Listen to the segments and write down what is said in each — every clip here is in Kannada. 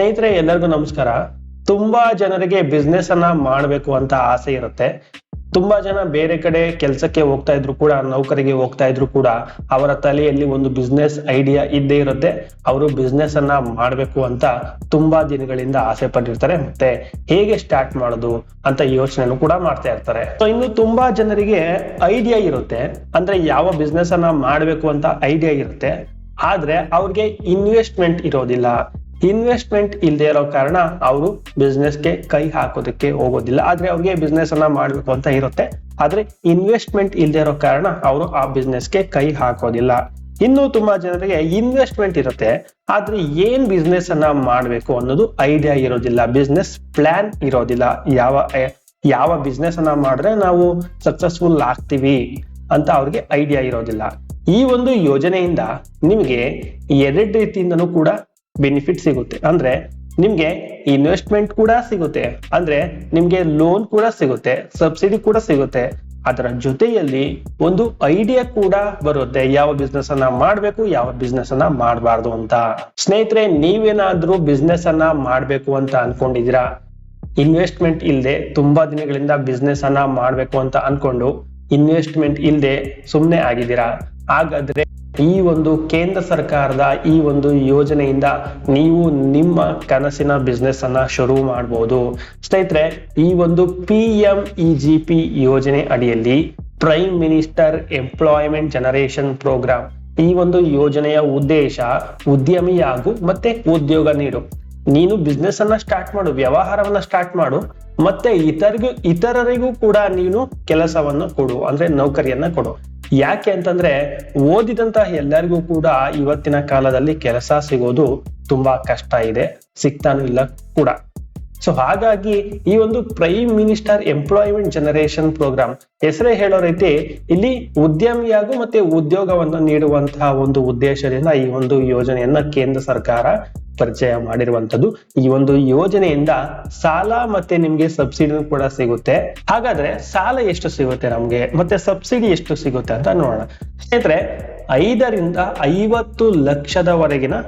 ಸ್ನೇಹಿತರೆ, ಎಲ್ಲರಿಗೂ ನಮಸ್ಕಾರ. ತುಂಬಾ ಜನರಿಗೆ ಬಿಸ್ನೆಸ್ ಅನ್ನ ಮಾಡಬೇಕು ಅಂತ ಆಸೆ ಇರುತ್ತೆ. ತುಂಬಾ ಜನ ಬೇರೆ ಕಡೆ ಕೆಲಸಕ್ಕೆ ಹೋಗ್ತಾ ಇದ್ರು ಕೂಡ, ನೌಕರಿಗೆ ಹೋಗ್ತಾ ಇದ್ರು ಕೂಡ, ಅವರ ತಲೆಯಲ್ಲಿ ಒಂದು ಬಿಸ್ನೆಸ್ ಐಡಿಯಾ ಇದ್ದೇ ಇರುತ್ತೆ. ಅವರು ಬಿಸ್ನೆಸ್ ಅನ್ನ ಮಾಡಬೇಕು ಅಂತ ತುಂಬಾ ದಿನಗಳಿಂದ ಆಸೆ ಪಟ್ಟಿರ್ತಾರೆ. ಮತ್ತೆ ಹೇಗೆ ಸ್ಟಾರ್ಟ್ ಮಾಡೋದು ಅಂತ ಯೋಚನೆನೂ ಕೂಡ ಮಾಡ್ತಾ ಇರ್ತಾರೆ. ಸೊ ಇನ್ನು ತುಂಬಾ ಜನರಿಗೆ ಐಡಿಯಾ ಇರುತ್ತೆ. ಅಂದ್ರೆ ಯಾವ ಬಿಸ್ನೆಸ್ ಅನ್ನ ಮಾಡಬೇಕು ಅಂತ ಐಡಿಯಾ ಇರುತ್ತೆ. ಆದ್ರೆ ಅವ್ರಿಗೆ ಇನ್ವೆಸ್ಟ್ಮೆಂಟ್ ಇರೋದಿಲ್ಲ. ಇನ್ವೆಸ್ಟ್ಮೆಂಟ್ ಇಲ್ಲದೆ ಇರೋ ಕಾರಣ ಅವರು ಬಿಸ್ನೆಸ್ಗೆ ಕೈ ಹಾಕೋದಕ್ಕೆ ಹೋಗೋದಿಲ್ಲ. ಆದ್ರೆ ಅವ್ರಿಗೆ ಬಿಸ್ನೆಸ್ ಅನ್ನ ಮಾಡ್ಬೇಕು ಅಂತ ಇರುತ್ತೆ. ಆದ್ರೆ ಇನ್ವೆಸ್ಟ್ಮೆಂಟ್ ಇಲ್ಲದೆ ಇರೋ ಕಾರಣ ಅವರು ಆ ಬಿಸ್ನೆಸ್ಗೆ ಕೈ ಹಾಕೋದಿಲ್ಲ. ಇನ್ನು ತುಂಬಾ ಜನರಿಗೆ ಇನ್ವೆಸ್ಟ್ಮೆಂಟ್ ಇರುತ್ತೆ. ಆದ್ರೆ ಏನ್ ಬಿಸ್ನೆಸ್ ಅನ್ನ ಮಾಡ್ಬೇಕು ಅನ್ನೋದು ಐಡಿಯಾ ಇರೋದಿಲ್ಲ. ಬಿಸ್ನೆಸ್ ಪ್ಲಾನ್ ಇರೋದಿಲ್ಲ. ಯಾವ ಯಾವ ಬಿಸ್ನೆಸ್ ಅನ್ನ ಮಾಡಿದ್ರೆ ನಾವು ಸಕ್ಸಸ್ಫುಲ್ ಆಗ್ತೀವಿ ಅಂತ ಅವ್ರಿಗೆ ಐಡಿಯಾ ಇರೋದಿಲ್ಲ. ಈ ಒಂದು ಯೋಜನೆಯಿಂದ ನಿಮಗೆ ಎರಡು ರೀತಿಯಿಂದನೂ ಕೂಡ ಬೆನಿಫಿಟ್ ಸಿಗುತ್ತೆ. ಅಂದ್ರೆ ನಿಮ್ಗೆ ಇನ್ವೆಸ್ಟ್ಮೆಂಟ್ ಕೂಡ ಸಿಗುತ್ತೆ. ಅಂದ್ರೆ ನಿಮ್ಗೆ ಲೋನ್ ಕೂಡ ಸಿಗುತ್ತೆ ಸಬ್ಸಿಡಿ ಕೂಡ ಸಿಗುತ್ತೆ. ಅದರ ಜೊತೆಯಲ್ಲಿ ಒಂದು ಐಡಿಯಾ ಕೂಡ ಬರುತ್ತೆ, ಯಾವ ಬಿಸ್ನೆಸ್ ಅನ್ನ ಮಾಡ್ಬೇಕು, ಯಾವ ಬಿಸ್ನೆಸ್ ಅನ್ನ ಮಾಡಬಾರ್ದು ಅಂತ. ಸ್ನೇಹಿತರೆ, ನೀವೇನಾದ್ರೂ ಬಿಸ್ನೆಸ್ ಅನ್ನ ಮಾಡ್ಬೇಕು ಅಂತ ಅನ್ಕೊಂಡಿದೀರಾ ಇನ್ವೆಸ್ಟ್ಮೆಂಟ್ ಇಲ್ಲದೆ ತುಂಬಾ ದಿನಗಳಿಂದ ಬಿಸ್ನೆಸ್ ಅನ್ನ ಮಾಡ್ಬೇಕು ಅಂತ ಅನ್ಕೊಂಡು ಇನ್ವೆಸ್ಟ್ಮೆಂಟ್ ಇಲ್ಲದೆ ಸುಮ್ಮನೆ ಆಗಿದ್ದೀರಾ? ಹಾಗಾದ್ರೆ ಈ ಒಂದು ಕೇಂದ್ರ ಸರ್ಕಾರದ ಈ ಒಂದು ಯೋಜನೆಯಿಂದ ನೀವು ನಿಮ್ಮ ಕನಸಿನ ಬಿಸ್ನೆಸ್ ಅನ್ನ ಶುರು ಮಾಡಬಹುದು ಸ್ನೇಹಿತರೆ, ಈ ಒಂದು ಪಿ ಎಂ ಪಿ ಯೋಜನೆ ಅಡಿಯಲ್ಲಿ prime minister employment generation programme ಈ ಒಂದು ಯೋಜನೆಯ ಉದ್ದೇಶ ಉದ್ಯಮಿಯಾಗು ಮತ್ತೆ ಉದ್ಯೋಗ ನೀಡು. ನೀನು ಬಿಸ್ನೆಸ್ ಅನ್ನ ಸ್ಟಾರ್ಟ್ ಮಾಡು, ವ್ಯವಹಾರವನ್ನ ಸ್ಟಾರ್ಟ್ ಮಾಡು, ಮತ್ತೆ ಇತರಿಗೂ ಇತರರಿಗೂ ಕೂಡ ನೀನು ಕೆಲಸವನ್ನು ಕೊಡು, ಅಂದ್ರೆ ನೌಕರಿಯನ್ನ ಕೊಡು. ಯಾಕೆ ಅಂತಂದ್ರೆ ಓದಿದಂತಹ ಎಲ್ಲರಿಗೂ ಕೂಡ ಇವತ್ತಿನ ಕಾಲದಲ್ಲಿ ಕೆಲಸ ಸಿಗೋದು ತುಂಬಾ ಕಷ್ಟ ಇದೆ, ಸಿಗ್ತಾನು ಇಲ್ಲ ಕೂಡ. ಸೊ ಹಾಗಾಗಿ ಈ ಒಂದು prime minister employment generation programme ಹೆಸರೇ ಹೇಳೋ ರೀತಿ ಇಲ್ಲಿ ಉದ್ಯಮಿಯಾಗು ಮತ್ತೆ ಉದ್ಯೋಗವನ್ನು ನೀಡುವಂತಹ ಒಂದು ಉದ್ದೇಶದಿಂದ ಈ ಒಂದು ಯೋಜನೆಯನ್ನ ಕೇಂದ್ರ ಸರ್ಕಾರ ಪರಿಚಯ ಮಾಡಿರುವಂತದ್ದು ಈ ಒಂದು ಯೋಜನೆಯಿಂದ ಸಾಲ ಮತ್ತೆ ನಿಮ್ಗೆ ಸಬ್ಸಿಡಿ ಕೂಡ ಸಿಗುತ್ತೆ. ಹಾಗಾದ್ರೆ ಸಾಲ ಎಷ್ಟು ಸಿಗುತ್ತೆ ನಮ್ಗೆ? ಮತ್ತೆ ಸಬ್ಸಿಡಿ ಎಷ್ಟು ಸಿಗುತ್ತೆ ಅಂತ ನೋಡೋಣ. ಸ್ನೇಹಿತರೆ, ಐದರಿಂದ ಐವತ್ತು ಲಕ್ಷದವರೆಗಿನ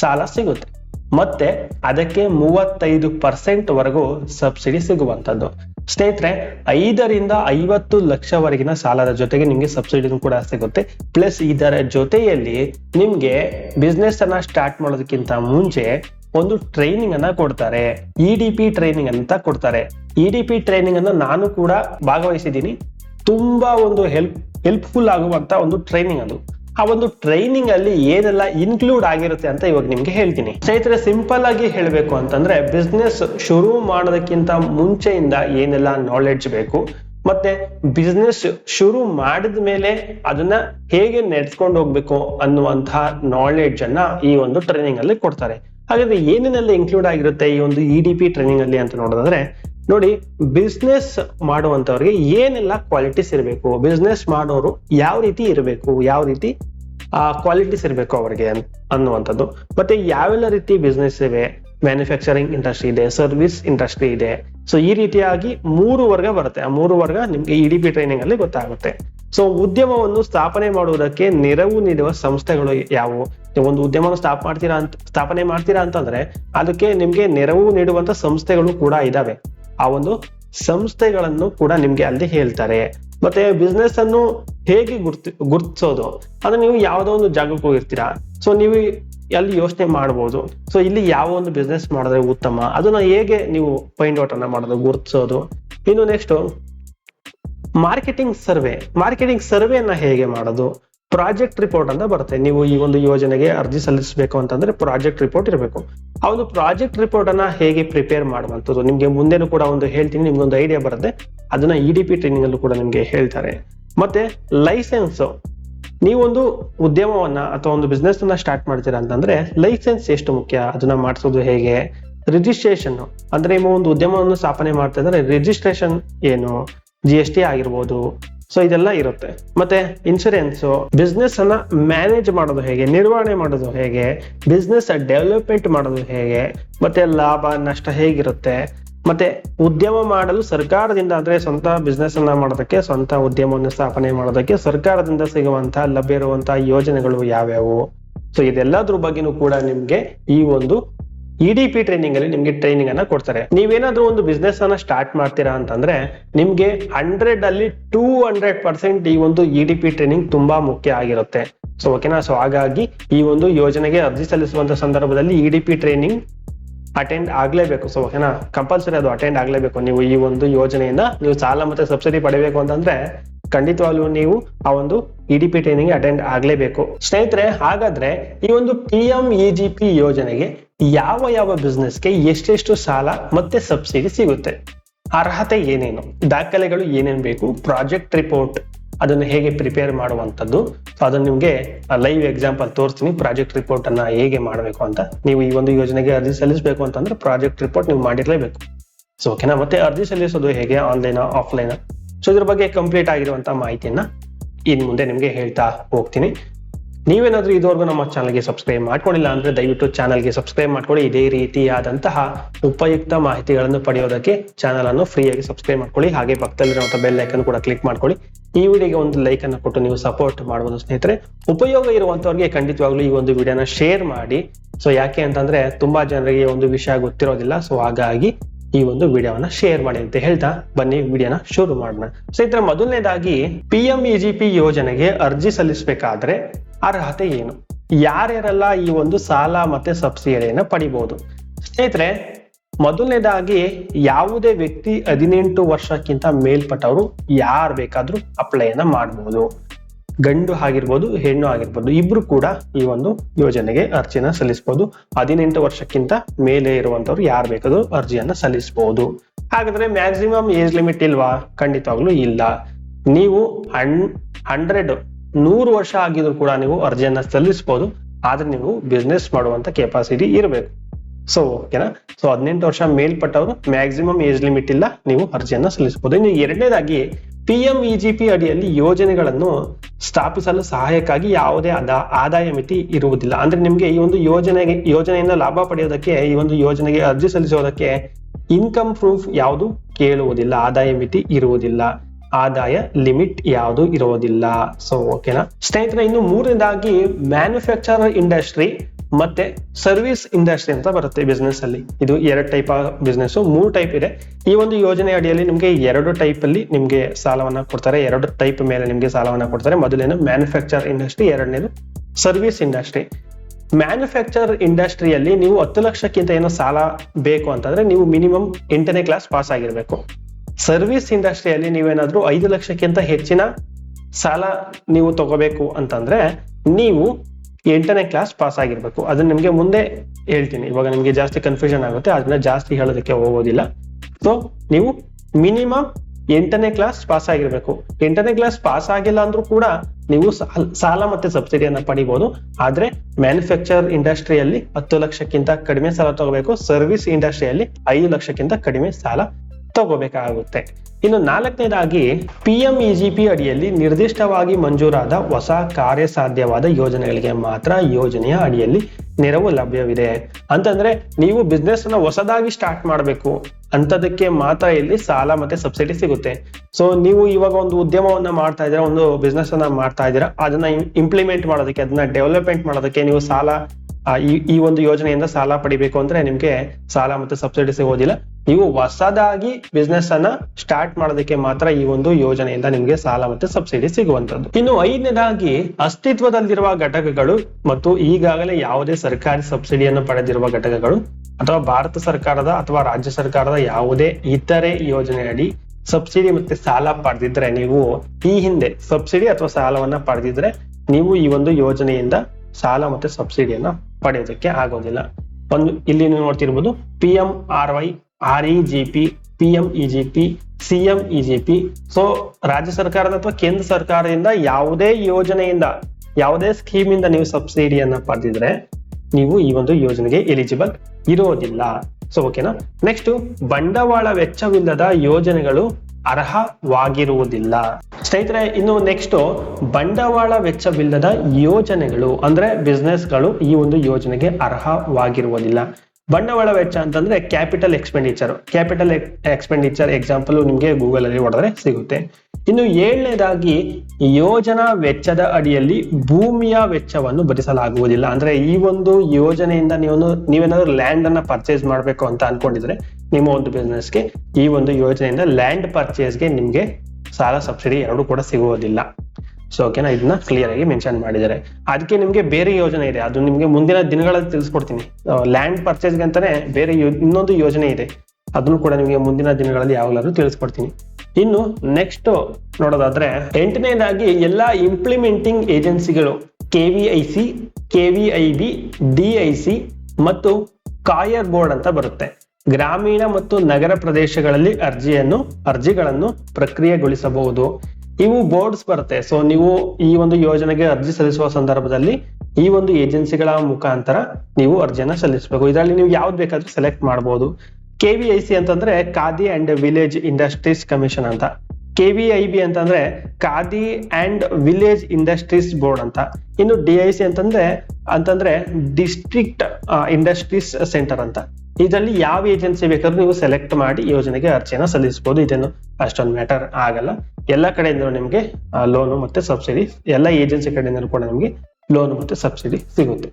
ಸಾಲ ಸಿಗುತ್ತೆ. ಮತ್ತೆ ಅದಕ್ಕೆ ಮೂವತ್ತೈದು ಪರ್ಸೆಂಟ್ ವರೆಗೂ ಸಬ್ಸಿಡಿ ಸಿಗುವಂತದ್ದು ಸ್ನೇಹಿತರೆ, ಐದರಿಂದ ಐವತ್ತು ಲಕ್ಷವರೆಗಿನ ಸಾಲದ ಜೊತೆಗೆ ನಿಮಗೆ ಸಬ್ಸಿಡಿ ಕೂಡ ಸಿಗುತ್ತೆ. ಪ್ಲಸ್ ಇದರ ಜೊತೆಯಲ್ಲಿ ನಿಮ್ಗೆ ಬಿಸ್ನೆಸ್ ಅನ್ನ ಸ್ಟಾರ್ಟ್ ಮಾಡೋದಕ್ಕಿಂತ ಮುಂಚೆ ಒಂದು ಟ್ರೈನಿಂಗ್ ಅನ್ನ ಕೊಡ್ತಾರೆ. ಇ ಪಿ ಟ್ರೈನಿಂಗ್ ಅಂತ ಕೊಡ್ತಾರೆ. ಇ ಪಿ ಟ್ರೈನಿಂಗ್ ಅನ್ನ ನಾನು ಕೂಡ ಭಾಗವಹಿಸಿದ್ದೀನಿ. ತುಂಬಾ ಒಂದು ಹೆಲ್ಪ್ ಹೆಲ್ಪ್ಫುಲ್ ಆಗುವಂತ ಒಂದು ಟ್ರೈನಿಂಗ್ ಅದು. ಆ ಒಂದು ಟ್ರೈನಿಂಗ್ ಅಲ್ಲಿ ಏನೆಲ್ಲ ಇನ್ಕ್ಲೂಡ್ ಆಗಿರುತ್ತೆ ಅಂತ ಇವಾಗ ನಿಮ್ಗೆ ಹೇಳ್ತೀನಿ. ಸ್ನೇಹಿತರೆ ಸಿಂಪಲ್ ಆಗಿ ಹೇಳಬೇಕು ಅಂತಂದ್ರೆ ಬಿಸ್ನೆಸ್ ಶುರು ಮಾಡೋದಕ್ಕಿಂತ ಮುಂಚೆಯಿಂದ ಏನೆಲ್ಲ ನಾಲೆಡ್ಜ್ ಬೇಕು, ಮತ್ತೆ ಬಿಸ್ನೆಸ್ ಶುರು ಮಾಡಿದ ಮೇಲೆ ಅದನ್ನ ಹೇಗೆ ನೆಡ್ಸ್ಕೊಂಡು ಹೋಗ್ಬೇಕು ಅನ್ನುವಂತಹ ನಾಲೆಡ್ಜ್ ಅನ್ನ ಈ ಒಂದು ಟ್ರೈನಿಂಗ್ ಅಲ್ಲಿ ಕೊಡ್ತಾರೆ. ಹಾಗಾದ್ರೆ ಏನೇನೆಲ್ಲ ಇನ್ಕ್ಲೂಡ್ ಆಗಿರುತ್ತೆ ಈ ಒಂದು ಇ ಪಿ ಟ್ರೈನಿಂಗ್ ಅಲ್ಲಿ ಅಂತ ನೋಡೋದಾದ್ರೆ ನೋಡಿ ಬಿಸ್ನೆಸ್ ಮಾಡುವಂತವ್ರಿಗೆ ಏನೆಲ್ಲ ಕ್ವಾಲಿಟೀಸ್ ಇರಬೇಕು ಬಿಸ್ನೆಸ್ ಮಾಡೋರು ಯಾವ ರೀತಿ ಇರಬೇಕು, ಯಾವ ರೀತಿ, ಆ ಕ್ವಾಲಿಟೀಸ್ ಇರಬೇಕು ಅವರಿಗೆ ಅನ್ನುವಂಥದ್ದು. ಮತ್ತೆ ಯಾವೆಲ್ಲ ರೀತಿ ಬಿಸ್ನೆಸ್ ಇವೆ ಮ್ಯಾನುಫ್ಯಾಕ್ಚರಿಂಗ್ ಇಂಡಸ್ಟ್ರಿ ಇದೆ ಸರ್ವಿಸ್ ಇಂಡಸ್ಟ್ರಿ ಇದೆ ಸೊ ಈ ರೀತಿಯಾಗಿ ಮೂರು ವರ್ಗ ಬರುತ್ತೆ. ಆ ಮೂರು ವರ್ಗ ನಿಮ್ಗೆ ಇ ಪಿ ಟ್ರೈನಿಂಗ್ ಅಲ್ಲಿ ಗೊತ್ತಾಗುತ್ತೆ. ಸೊ ಉದ್ಯಮವನ್ನು ಸ್ಥಾಪನೆ ಮಾಡುವುದಕ್ಕೆ ನೆರವು ನೀಡುವ ಸಂಸ್ಥೆಗಳು ಯಾವುವು? ಒಂದು ಉದ್ಯಮವನ್ನು ಸ್ಥಾಪ, ಮಾಡ್ತೀರಾ ಅಂತ, ಸ್ಥಾಪನೆ ಮಾಡ್ತೀರಾ ಅಂತಂದ್ರೆ, ಅದಕ್ಕೆ ನಿಮ್ಗೆ ನೆರವು ನೀಡುವಂತ ಸಂಸ್ಥೆಗಳು ಕೂಡ ಇದಾವೆ. ಆ ಒಂದು ಸಂಸ್ಥೆಗಳನ್ನು ಕೂಡ ನಿಮ್ಗೆ ಅಲ್ಲಿ ಹೇಳ್ತಾರೆ. ಮತ್ತೆ ಬಿಸ್ನೆಸ್ ಅನ್ನು ಹೇಗೆ ಗುರ್ತಿ, ಗುರ್ತಿಸೋದು? ಅಂದ್ರೆ ನೀವು ಯಾವುದೋ ಒಂದು ಜಾಗಕ್ಕೆ ಹೋಗಿರ್ತೀರಾ? ಸೊ ನೀವು ಅಲ್ಲಿ ಯೋಚನೆ ಮಾಡ್ಬೋದು? ಸೊ ಇಲ್ಲಿ ಯಾವ ಒಂದು ಬಿಸ್ನೆಸ್ ಮಾಡಿದ್ರೆ ಉತ್ತಮ? ಅದನ್ನ ಹೇಗೆ ನೀವು ಫೈಂಡ್ ಔಟ್ ಅನ್ನ ಮಾಡೋದು, ಗುರ್ತಿಸೋದು? ಇನ್ನು ನೆಕ್ಸ್ಟ್ ಮಾರ್ಕೆಟಿಂಗ್ ಸರ್ವೆ ಮಾರ್ಕೆಟಿಂಗ್ ಸರ್ವೆಯನ್ನ ಹೇಗೆ ಮಾಡೋದು? ಪ್ರಾಜೆಕ್ಟ್ ರಿಪೋರ್ಟ್ ಅಂತ ಬರುತ್ತೆ. ನೀವು ಈ ಒಂದು ಯೋಜನೆಗೆ ಅರ್ಜಿ ಸಲ್ಲಿಸಬೇಕು ಅಂತಂದ್ರೆ ಪ್ರಾಜೆಕ್ಟ್ ರಿಪೋರ್ಟ್ ಇರಬೇಕು. ಆ ಒಂದು ಪ್ರಾಜೆಕ್ಟ್ ರಿಪೋರ್ಟ್ ಅನ್ನ ಹೇಗೆ ಪ್ರಿಪೇರ್ ಮಾಡುವಂಥದ್ದು ನಿಮ್ಗೆ ಮುಂದೆನೂ ಕೂಡ ಒಂದು ಹೇಳ್ತೀನಿ, ನಿಮ್ಗೆ ಒಂದು ಐಡಿಯಾ ಬರುತ್ತೆ. ಅದನ್ನ ಇ ಡಿ ಪಿ ಟ್ರೈನಿಂಗ್ ಅಲ್ಲೂ ಕೂಡ ನಿಮ್ಗೆ ಹೇಳ್ತಾರೆ. ಮತ್ತೆ ಲೈಸೆನ್ಸ್. ನೀವೊಂದು ಉದ್ಯಮವನ್ನ ಅಥವಾ ಒಂದು ಬಿಸ್ನೆಸ್ ಅನ್ನ ಸ್ಟಾರ್ಟ್ ಮಾಡ್ತೀರಾ ಅಂತಂದ್ರೆ ಲೈಸೆನ್ಸ್ ಎಷ್ಟು ಮುಖ್ಯ? ಅದನ್ನ ಮಾಡಿಸೋದು ಹೇಗೆ? ರಿಜಿಸ್ಟ್ರೇಷನ್ ಅಂದ್ರೆ ನೀವು ಒಂದು ಉದ್ಯಮವನ್ನು ಸ್ಥಾಪನೆ ಮಾಡ್ತಾ ಇದ್ರೆ ರಿಜಿಸ್ಟ್ರೇಷನ್ ಏನು? ಜಿ ಎಸ್ ಟಿ ಆಗಿರ್ಬೋದು. ಸೊ ಇದೆಲ್ಲ ಇರುತ್ತೆ. ಮತ್ತೆ ಇನ್ಶೂರೆನ್ಸ್ ಬಿಸ್ನೆಸ್ ಅನ್ನ ಮ್ಯಾನೇಜ್ ಮಾಡೋದು ಹೇಗೆ, ನಿರ್ವಹಣೆ ಮಾಡೋದು ಹೇಗೆ ಬಿಸ್ನೆಸ್ ಡೆವಲಪ್ಮೆಂಟ್ ಮಾಡೋದು ಹೇಗೆ, ಮತ್ತೆ ಲಾಭ, ನಷ್ಟ ಹೇಗಿರುತ್ತೆ, ಮತ್ತೆ ಉದ್ಯಮ ಮಾಡಲು ಸರ್ಕಾರದಿಂದ ಅಂದ್ರೆ ಸ್ವಂತ ಬಿಸ್ನೆಸ್ ಅನ್ನ ಮಾಡೋದಕ್ಕೆ, ಸ್ವಂತ ಉದ್ಯಮವನ್ನು ಸ್ಥಾಪನೆ ಮಾಡೋದಕ್ಕೆ ಸರ್ಕಾರದಿಂದ ಸಿಗುವಂತಹ ಲಭ್ಯ ಇರುವಂತಹ ಯೋಜನೆಗಳು ಯಾವ್ಯಾವು? ಸೊ ಇದೆಲ್ಲದ್ರ ಬಗ್ಗೆನೂ ಕೂಡ ನಿಮ್ಗೆ ಈ ಒಂದು ಇ ಡಿ ಪಿ ಟ್ರೈನಿಂಗ್ ಅಲ್ಲಿ ನಿಮ್ಗೆ ಟ್ರೈನಿಂಗ್ ಅನ್ನ ಕೊಡ್ತಾರೆ. ನೀವೇನಾದ್ರೂ ಒಂದು ಬಿಸ್ನೆಸ್ ಅನ್ನ ಸ್ಟಾರ್ಟ್ ಮಾಡ್ತೀರಾ ಅಂತಂದ್ರೆ, ನಿಮ್ಗೆ ಹಂಡ್ರೆಡ್ ಅಲ್ಲಿ ಟೂ ಹಂಡ್ರೆಡ್ ಪರ್ಸೆಂಟ್ ಈ ಒಂದು ಇ ಡಿ ಪಿ ಟ್ರೈನಿಂಗ್ ತುಂಬಾ ಮುಖ್ಯ ಆಗಿರುತ್ತೆ. ಸೊ ಓಕೆನಾ ಸೊ ಹಾಗಾಗಿ ಈ ಒಂದು ಯೋಜನೆಗೆ ಅರ್ಜಿ ಸಲ್ಲಿಸುವಂತ ಸಂದರ್ಭದಲ್ಲಿ E D P training attend ಆಗ್ಲೇಬೇಕು. So ಓಕೆನಾ ಕಂಪಲ್ಸರಿ ಅದು ಅಟೆಂಡ್ ಆಗ್ಲೇಬೇಕು. ನೀವು ಈ ಒಂದು ಯೋಜನೆಯಿಂದ ನೀವು ಸಾಲ ಮತ್ತೆ ಸಬ್ಸಿಡಿ ಪಡಿಬೇಕು ಅಂತಂದ್ರೆ, ಖಂಡಿತವಾಗ್ಲೂ ನೀವು ಆ ಒಂದು E D P training attend ಆಗ್ಲೇಬೇಕು. ಸ್ನೇಹಿತರೆ, ಹಾಗಾದ್ರೆ ಈ ಒಂದು ಪಿ ಎಂ ಇ ಯೋಜನೆಗೆ ಯಾವ ಯಾವ ಬಿಸ್ನೆಸ್ಗೆ ಎಷ್ಟೆಷ್ಟು ಸಾಲ ಮತ್ತೆ ಸಬ್ಸಿಡಿ ಸಿಗುತ್ತೆ? ಅರ್ಹತೆ ಏನೇನು? ದಾಖಲೆಗಳು ಏನೇನು ಬೇಕು? ಪ್ರಾಜೆಕ್ಟ್ ರಿಪೋರ್ಟ್ ಅದನ್ನು ಹೇಗೆ ಪ್ರಿಪೇರ್ ಮಾಡುವಂಥದ್ದು? ಸೊ ಅದನ್ನು ನಿಮಗೆ ಲೈವ್ ಎಕ್ಸಾಂಪಲ್ ತೋರಿಸ್ತೀನಿ. ಪ್ರಾಜೆಕ್ಟ್ ರಿಪೋರ್ಟ್ ಅನ್ನ ಹೇಗೆ ಮಾಡಬೇಕು ಅಂತ. ನೀವು ಈ ಒಂದು ಯೋಜನೆಗೆ ಅರ್ಜಿ ಸಲ್ಲಿಸಬೇಕು ಅಂತಂದ್ರೆ ಪ್ರಾಜೆಕ್ಟ್ ರಿಪೋರ್ಟ್ ನೀವು ಮಾಡಿರಲೇಬೇಕು. ಸೊ ಓಕೆನಾ ಮತ್ತೆ ಅರ್ಜಿ ಸಲ್ಲಿಸೋದು ಹೇಗೆ? ಆನ್ಲೈನ್ ಆಫ್ಲೈನ್ ಸೊ ಇದ್ರ ಬಗ್ಗೆ ಕಂಪ್ಲೀಟ್ ಆಗಿರುವಂತ ಮಾಹಿತಿಯನ್ನ ಇನ್ ಮುಂದೆ ನಿಮಗೆ ಹೇಳ್ತಾ ಹೋಗ್ತೀನಿ. ನೀವೇನಾದ್ರೂ ಇದುವರೆಗೂ ನಮ್ಮ ಚಾನಲ್ಗೆ ಸಬ್ಸ್ಕ್ರೈಬ್ ಮಾಡ್ಕೊಂಡಿಲ್ಲ ಅಂದ್ರೆ ದಯವಿಟ್ಟು ಚಾನಲ್ಗೆ ಸಬ್ಸ್ಕ್ರೈಬ್ ಮಾಡ್ಕೊಳ್ಳಿ. ಇದೇ ರೀತಿಯಾದಂತಹ ಉಪಯುಕ್ತ ಮಾಹಿತಿಗಳನ್ನು ಪಡೆಯೋದಕ್ಕೆ ಚಾನಲ್ ಅನ್ನು ಫ್ರೀಯಾಗಿ ಸಬ್ಸ್ಕ್ರೈಬ್ ಮಾಡ್ಕೊಳ್ಳಿ. ಹಾಗೆ ಪಕ್ಕದಲ್ಲಿರುವಂತಹ ಬೆಲ್ ಐಕನ್ ಕೂಡ ಕ್ಲಿಕ್ ಮಾಡ್ಕೊಳ್ಳಿ. ಈ ವಿಡಿಯೋಗೆ ಒಂದು ಲೈಕ್ ಅನ್ನು ಕೊಟ್ಟು ನೀವು ಸಪೋರ್ಟ್ ಮಾಡಬಹುದು ಸ್ನೇಹಿತರೆ. ಉಪಯೋಗ ಇರುವಂತವ್ರಿಗೆ ಖಂಡಿತವಾಗ್ಲೂ ಈ ಒಂದು ವಿಡಿಯೋನ ಶೇರ್ ಮಾಡಿ. ಸೊ ಯಾಕೆ ಅಂತಂದ್ರೆ ತುಂಬಾ ಜನರಿಗೆ ಒಂದು ವಿಷಯ ಗೊತ್ತಿರೋದಿಲ್ಲ. ಸೊ ಹಾಗಾಗಿ ಈ ಒಂದು ವಿಡಿಯೋವನ್ನ ಶೇರ್ ಮಾಡಿ ಅಂತ ಹೇಳ್ತಾ ಬನ್ನಿ ವಿಡಿಯೋನ ಶುರು ಮಾಡೋಣ. ಸ್ನೇಹಿತರೆ, ಮೊದಲನೇದಾಗಿ P M E G P ಯೋಜನೆಗೆ ಅರ್ಜಿ ಸಲ್ಲಿಸಬೇಕಾದ್ರೆ ಅರ್ಹತೆ ಏನು? ಯಾರ್ಯಾರೆಲ್ಲ ಈ ಒಂದು ಸಾಲ ಮತ್ತೆ ಸಬ್ಸಿಡಿಯನ್ನ ಪಡಿಬಹುದು ಸ್ನೇಹಿತರೆ, ಮೊದಲನೇದಾಗಿ ಯಾವುದೇ ವ್ಯಕ್ತಿ ಹದಿನೆಂಟು ವರ್ಷಕ್ಕಿಂತ ಮೇಲ್ಪಟ್ಟವರು ಯಾರು ಬೇಕಾದ್ರೂ ಅಪ್ಲೈನ ಮಾಡಬಹುದು ಗಂಡು ಆಗಿರ್ಬೋದು, ಹೆಣ್ಣು ಆಗಿರ್ಬೋದು, ಇಬ್ರು ಕೂಡ ಈ ಒಂದು ಯೋಜನೆಗೆ ಅರ್ಜಿನ ಸಲ್ಲಿಸಬಹುದು ಹದಿನೆಂಟು ವರ್ಷಕ್ಕಿಂತ ಮೇಲೆ ಇರುವಂತವ್ರು ಯಾರು ಬೇಕಾದ್ರೂ ಅರ್ಜಿಯನ್ನ ಸಲ್ಲಿಸಬಹುದು ಹಾಗಾದ್ರೆ ಮ್ಯಾಕ್ಸಿಮಮ್ ಏಜ್ ಲಿಮಿಟ್ ಇಲ್ವಾ? ಖಂಡಿತವಾಗ್ಲೂ ಇಲ್ಲ. ನೀವು ಹಣ್ ಹಂಡ್ರೆಡ್ ನೂರು ವರ್ಷ ಆಗಿದ್ರು ಕೂಡ ನೀವು ಅರ್ಜಿಯನ್ನ ಸಲ್ಲಿಸಬಹುದು ಆದ್ರೆ ನೀವು ಬಿಸ್ನೆಸ್ ಮಾಡುವಂತ ಕೆಪಾಸಿಟಿ ಇರಬೇಕು. ಸೊ ಓಕೆನಾ ಸೊ ಹದಿನೆಂಟು ವರ್ಷ ಮೇಲ್ಪಟ್ಟವರು ಮ್ಯಾಕ್ಸಿಮಮ್ ಏಜ್ ಲಿಮಿಟ್ ಇಲ್ಲ, ನೀವು ಅರ್ಜಿಯನ್ನ ಸಲ್ಲಿಸಬಹುದು ಇನ್ನು ಎರಡನೇದಾಗಿ P M E G P ಅಡಿಯಲ್ಲಿ ಯೋಜನೆಗಳನ್ನು ಸ್ಥಾಪಿಸಲು ಸಹಾಯಕ್ಕಾಗಿ ಯಾವುದೇ ಅದ, ಆದಾಯ ಮಿತಿ ಇರುವುದಿಲ್ಲ. ಅಂದ್ರೆ ನಿಮ್ಗೆ ಈ ಒಂದು ಯೋಜನೆಗೆ, ಯೋಜನೆಯಿಂದ ಲಾಭ ಪಡೆಯೋದಕ್ಕೆ, ಈ ಒಂದು ಯೋಜನೆಗೆ ಅರ್ಜಿ ಸಲ್ಲಿಸೋದಕ್ಕೆ ಇನ್ಕಮ್ ಪ್ರೂಫ್ ಯಾವುದು ಕೇಳುವುದಿಲ್ಲ. ಆದಾಯ ಮಿತಿ ಇರುವುದಿಲ್ಲ. ಆದಾಯ ಲಿಮಿಟ್ ಯಾವುದು ಇರೋದಿಲ್ಲ ಸೊ ಓಕೆನಾ ಸ್ನೇಹಿತರೆ, ಇನ್ನು ಮೂರನೇದಾಗಿ ಮ್ಯಾನುಫ್ಯಾಕ್ಚರರ್ ಇಂಡಸ್ಟ್ರಿ ಮತ್ತೆ ಸರ್ವಿಸ್ ಇಂಡಸ್ಟ್ರಿ ಅಂತ ಬರುತ್ತೆ ಬಿಸ್ನೆಸ್ ಅಲ್ಲಿ. ಇದು ಎರಡು ಟೈಪ್ ಬಿಸ್ನೆಸ್ ಮೂರು ಟೈಪ್ ಇದೆ. ಈ ಒಂದು ಯೋಜನೆ ಅಡಿಯಲ್ಲಿ ನಿಮಗೆ ಎರಡು ಟೈಪ್ ಅಲ್ಲಿ ನಿಮಗೆ ಸಾಲವನ್ನ ಕೊಡ್ತಾರೆ. ಎರಡು ಟೈಪ್ ಮೇಲೆ ನಿಮಗೆ ಸಾಲವನ್ನ ಕೊಡ್ತಾರೆ. ಮೊದಲೇನು ಮ್ಯಾನುಫ್ಯಾಕ್ಚರ್ ಇಂಡಸ್ಟ್ರಿ ಎರಡನೇದು ಸರ್ವಿಸ್ ಇಂಡಸ್ಟ್ರಿ ಮ್ಯಾನುಫ್ಯಾಕ್ಚರ್ ಇಂಡಸ್ಟ್ರಿಯಲ್ಲಿ ನೀವು ಹತ್ತು ಲಕ್ಷಕ್ಕಿಂತ ಏನೋ ಸಾಲ ಬೇಕು ಅಂತಂದ್ರೆ ನೀವು ಮಿನಿಮಮ್ ಎಂಟನೇ ಕ್ಲಾಸ್ ಪಾಸ್ ಆಗಿರಬೇಕು. ಸರ್ವಿಸ್ ಇಂಡಸ್ಟ್ರಿಯಲ್ಲಿ ನೀವೇನಾದ್ರೂ ಐದು ಲಕ್ಷಕ್ಕಿಂತ ಹೆಚ್ಚಿನ ಸಾಲ ನೀವು ತಗೋಬೇಕು ಅಂತಂದ್ರೆ, ನೀವು ಎಂಟನೇ ಕ್ಲಾಸ್ ಪಾಸ್ ಆಗಿರ್ಬೇಕು. ಅದನ್ನ ನಿಮ್ಗೆ ಮುಂದೆ ಹೇಳ್ತೀನಿ. ಇವಾಗ ನಿಮ್ಗೆ ಜಾಸ್ತಿ ಕನ್ಫ್ಯೂಷನ್ ಆಗುತ್ತೆ, ಅದನ್ನ ಜಾಸ್ತಿ ಹೇಳೋದಕ್ಕೆ ಹೋಗೋದಿಲ್ಲ. ಸೊ ನೀವು ಮಿನಿಮಮ್ ಎಂಟನೇ ಕ್ಲಾಸ್ ಪಾಸ್ ಆಗಿರ್ಬೇಕು. ಎಂಟನೇ ಕ್ಲಾಸ್ ಪಾಸ್ ಆಗಿಲ್ಲ ಅಂದ್ರೂ ಕೂಡ ನೀವು ಸಾಲ- ಮತ್ತೆ ಸಬ್ಸಿಡಿಯನ್ನ ಪಡಿಬಹುದು ಆದ್ರೆ ಮ್ಯಾನುಫ್ಯಾಕ್ಚರ್ ಇಂಡಸ್ಟ್ರಿಯಲ್ಲಿ ಹತ್ತು ಲಕ್ಷಕ್ಕಿಂತ ಕಡಿಮೆ ಸಾಲ ತಗೋಬೇಕು. ಸರ್ವಿಸ್ ಇಂಡಸ್ಟ್ರಿಯಲ್ಲಿ ಐದು ಲಕ್ಷಕ್ಕಿಂತ ಕಡಿಮೆ ಸಾಲ ತಗೋಬೇಕಾಗುತ್ತೆ. ಇನ್ನು ನಾಲ್ಕನೇದಾಗಿ ಪಿ ಎಂ ಪಿ ಅಡಿಯಲ್ಲಿ ನಿರ್ದಿಷ್ಟವಾಗಿ ಮಂಜೂರಾದ ಹೊಸ ಕಾರ್ಯಸಾಧ್ಯವಾದ ಯೋಜನೆಗಳಿಗೆ ಮಾತ್ರ ಯೋಜನೆಯ ಅಡಿಯಲ್ಲಿ ನೆರವು ಲಭ್ಯವಿದೆ. ಅಂತಂದ್ರೆ ನೀವು ಬಿಸ್ನೆಸ್ ಅನ್ನ ಹೊಸದಾಗಿ ಸ್ಟಾರ್ಟ್ ಮಾಡಬೇಕು. ಅಂತದಕ್ಕೆ ಮಾತ್ರ ಇಲ್ಲಿ ಸಾಲ ಮತ್ತೆ ಸಬ್ಸಿಡಿ ಸಿಗುತ್ತೆ. ಸೊ ನೀವು ಇವಾಗ ಒಂದು ಉದ್ಯಮವನ್ನ ಮಾಡ್ತಾ ಇದ್ದೀರಾ, ಒಂದು ಬಿಸ್ನೆಸ್ ಅನ್ನ ಮಾಡ್ತಾ ಇದ್ದೀರಾ, ಅದನ್ನ ಇಂಪ್ಲಿಮೆಂಟ್ ಮಾಡೋದಕ್ಕೆ, ಅದನ್ನ ಡೆವಲಪ್ಮೆಂಟ್ ಮಾಡೋದಕ್ಕೆ ನೀವು ಸಾಲ ಈ ಈ ಒಂದು ಯೋಜನೆಯಿಂದ ಸಾಲ ಪಡಿಬೇಕು ಅಂದ್ರೆ ನಿಮ್ಗೆ ಸಾಲ ಮತ್ತೆ ಸಬ್ಸಿಡಿ ಸಿಗೋದಿಲ್ಲ. ನೀವು ಹೊಸದಾಗಿ ಬಿಸ್ನೆಸ್ ಅನ್ನ ಸ್ಟಾರ್ಟ್ ಮಾಡೋದಕ್ಕೆ ಮಾತ್ರ ಈ ಒಂದು ಯೋಜನೆಯಿಂದ ನಿಮ್ಗೆ ಸಾಲ ಮತ್ತೆ ಸಬ್ಸಿಡಿ ಸಿಗುವಂತದ್ದು ಇನ್ನು ಐದನೇದಾಗಿ ಅಸ್ತಿತ್ವದಲ್ಲಿರುವ ಘಟಕಗಳು ಮತ್ತು ಈಗಾಗಲೇ ಯಾವುದೇ ಸರ್ಕಾರಿ ಸಬ್ಸಿಡಿಯನ್ನು ಪಡೆದಿರುವ ಘಟಕಗಳು ಅಥವಾ ಭಾರತ ಸರ್ಕಾರದ ಅಥವಾ ರಾಜ್ಯ ಸರ್ಕಾರದ ಯಾವುದೇ ಇತರೆ ಯೋಜನೆಯಡಿ ಸಬ್ಸಿಡಿ ಮತ್ತೆ ಸಾಲ ಪಡೆದಿದ್ರೆ ನೀವು ಈ ಹಿಂದೆ ಸಬ್ಸಿಡಿ ಅಥವಾ ಸಾಲವನ್ನ ಪಡೆದಿದ್ರೆ ನೀವು ಈ ಒಂದು ಯೋಜನೆಯಿಂದ ಸಾಲ ಮತ್ತೆ ಸಬ್ಸಿಡಿಯನ್ನ ಪಡೆಯೋದಕ್ಕೆ ಆಗೋದಿಲ್ಲ. ಒಂದು ಇಲ್ಲಿ ನೀವು ನೋಡ್ತಿರ್ಬೋದು P M R Y R E G P P M E G P C M E G P so ರಾಜ್ಯ ಸರ್ಕಾರದ ಅಥವಾ ಕೇಂದ್ರ ಸರ್ಕಾರದಿಂದ ಯಾವುದೇ ಯೋಜನೆಯಿಂದ, ಯಾವುದೇ ಸ್ಕೀಮ್ ಇಂದ ನೀವು ಸಬ್ಸಿಡಿಯನ್ನ ಪಡೆದಿದ್ರೆ ನೀವು ಈ ಒಂದು ಯೋಜನೆಗೆ ಎಲಿಜಿಬಲ್ ಇರೋದಿಲ್ಲ. ಸೊ ಓಕೆನಾ ನೆಕ್ಸ್ಟ್ ಬಂಡವಾಳ ವೆಚ್ಚವಿಲ್ಲದ ಯೋಜನೆಗಳು ಅರ್ಹವಾಗಿರುವುದಿಲ್ಲ. ಸ್ನೇಹಿತರೆ ಇನ್ನು ನೆಕ್ಸ್ಟ್ ಬಂಡವಾಳ ವೆಚ್ಚವಿಲ್ಲದ ಯೋಜನೆಗಳು ಅಂದ್ರೆ ಬಿಸ್ನೆಸ್ಗಳು ಗಳು ಈ ಒಂದು ಯೋಜನೆಗೆ ಅರ್ಹವಾಗಿರುವುದಿಲ್ಲ. ಬಂಡವಾಳ ವೆಚ್ಚ ಅಂತಂದ್ರೆ capital expenditure capital expenditure example ನಿಮಗೆ ಗೂಗಲ್ ಅಲ್ಲಿ ಹೊಡೆದ್ರೆ ಸಿಗುತ್ತೆ. ಇನ್ನು ಏಳನೇದಾಗಿ ಯೋಜನಾ ವೆಚ್ಚದ ಅಡಿಯಲ್ಲಿ ಭೂಮಿಯ ವೆಚ್ಚವನ್ನು ಭರಿಸಲಾಗುವುದಿಲ್ಲ. ಅಂದ್ರೆ ಈ ಒಂದು ಯೋಜನೆಯಿಂದ ನೀವು ನೀವೇನಾದ್ರೂ ಲ್ಯಾಂಡ್ ಅನ್ನ ಪರ್ಚೇಸ್ ಮಾಡಬೇಕು ಅಂತ ಅನ್ಕೊಂಡಿದ್ರೆ ನಿಮ್ಮ ಒಂದು ಬಿಸ್ನೆಸ್ಗೆ ಈ ಒಂದು ಯೋಜನೆಯಿಂದ ಲ್ಯಾಂಡ್ ಪರ್ಚೇಸ್ಗೆ ನಿಮ್ಗೆ ಸಾಲ ಸಬ್ಸಿಡಿ ಎರಡು ಕೂಡ ಸಿಗುವುದಿಲ್ಲ. ಸೊ ಓಕೆನಾ ಇದನ್ನ ಕ್ಲಿಯರ್ ಆಗಿ ಮೆನ್ಷನ್ ಮಾಡಿದ್ದಾರೆ. ಅದಕ್ಕೆ ನಿಮ್ಗೆ ಬೇರೆ ಯೋಜನೆ ಇದೆ. ಅದು ನಿಮ್ಗೆ ಮುಂದಿನ ದಿನಗಳಲ್ಲಿ ತಿಳಿಸ್ಕೊಡ್ತೀನಿ. ಲ್ಯಾಂಡ್ ಪರ್ಚೇಸ್ಗೆ ಅಂತಾನೆ ಬೇರೆ ಇನ್ನೊಂದು ಯೋಜನೆ ಇದೆ. ಅದನ್ನು ಕೂಡ ನಿಮಗೆ ಮುಂದಿನ ದಿನಗಳಲ್ಲಿ ಯಾವಾಗಲಾದ್ರೂ ತಿಳಿಸ್ಕೊಡ್ತೀನಿ. ಇನ್ನು ನೆಕ್ಸ್ಟ್ ನೋಡೋದಾದ್ರೆ, ಎಂಟನೇದಾಗಿ ಎಲ್ಲಾ ಇಂಪ್ಲಿಮೆಂಟಿಂಗ್ ಏಜೆನ್ಸಿಗಳು ಕೆವಿಐಸಿ ಕೆವಿಐಬಿ ಡಿಐಸಿ ಮತ್ತು ಕಾಯರ್ ಬೋರ್ಡ್ ಅಂತ ಬರುತ್ತೆ. ಗ್ರಾಮೀಣ ಮತ್ತು ನಗರ ಪ್ರದೇಶಗಳಲ್ಲಿ ಅರ್ಜಿಯನ್ನು, ಅರ್ಜಿಗಳನ್ನು ಪ್ರಕ್ರಿಯೆಗೊಳಿಸಬಹುದು. ಇವು ಬೋರ್ಡ್ಸ್ ಬರುತ್ತೆ. ಸೊ ನೀವು ಈ ಒಂದು ಯೋಜನೆಗೆ ಅರ್ಜಿ ಸಲ್ಲಿಸುವ ಸಂದರ್ಭದಲ್ಲಿ ಈ ಒಂದು ಏಜೆನ್ಸಿಗಳ ಮುಖಾಂತರ ನೀವು ಅರ್ಜಿಯನ್ನ ಸಲ್ಲಿಸಬೇಕು. ಇದರಲ್ಲಿ ನೀವು ಯಾವ್ದು ಬೇಕಾದ್ರೂ ಸೆಲೆಕ್ಟ್ ಮಾಡಬಹುದು ಕೆವಿಐಸಿ ಅಂತಂದ್ರೆ Khadi and Village Industries Commission ಅಂತ. ಕೆವಿಐಬಿ ಅಂತಂದ್ರೆ Khadi and Village Industries Board ಅಂತ. ಇನ್ನು ಡಿಐಸಿ ಅಂತಂದ್ರೆ ಅಂತಂದ್ರೆ ಡಿಸ್ಟ್ರಿಕ್ಟ್ ಇಂಡಸ್ಟ್ರೀಸ್ ಸೆಂಟರ್ ಅಂತ. ಇದರಲ್ಲಿ ಯಾವ ಏಜೆನ್ಸಿ ಬೇಕಾದ್ರೂ ನೀವು ಸೆಲೆಕ್ಟ್ ಮಾಡಿ ಯೋಜನೆಗೆ ಅರ್ಜಿಯನ್ನು ಸಲ್ಲಿಸಬಹುದು ಇದೇನು ಅಷ್ಟೊಂದು ಮ್ಯಾಟರ್ ಆಗಲ್ಲ. ಎಲ್ಲ ಕಡೆಯಿಂದ ನಿಮಗೆ ಲೋನು ಮತ್ತೆ ಸಬ್ಸಿಡಿ ಎಲ್ಲ ಏಜೆನ್ಸಿ ಕಡೆಯಿಂದ ಕೂಡ ನಿಮಗೆ ಲೋನ್ ಮತ್ತೆ ಸಬ್ಸಿಡಿ ಸಿಗುತ್ತೆ.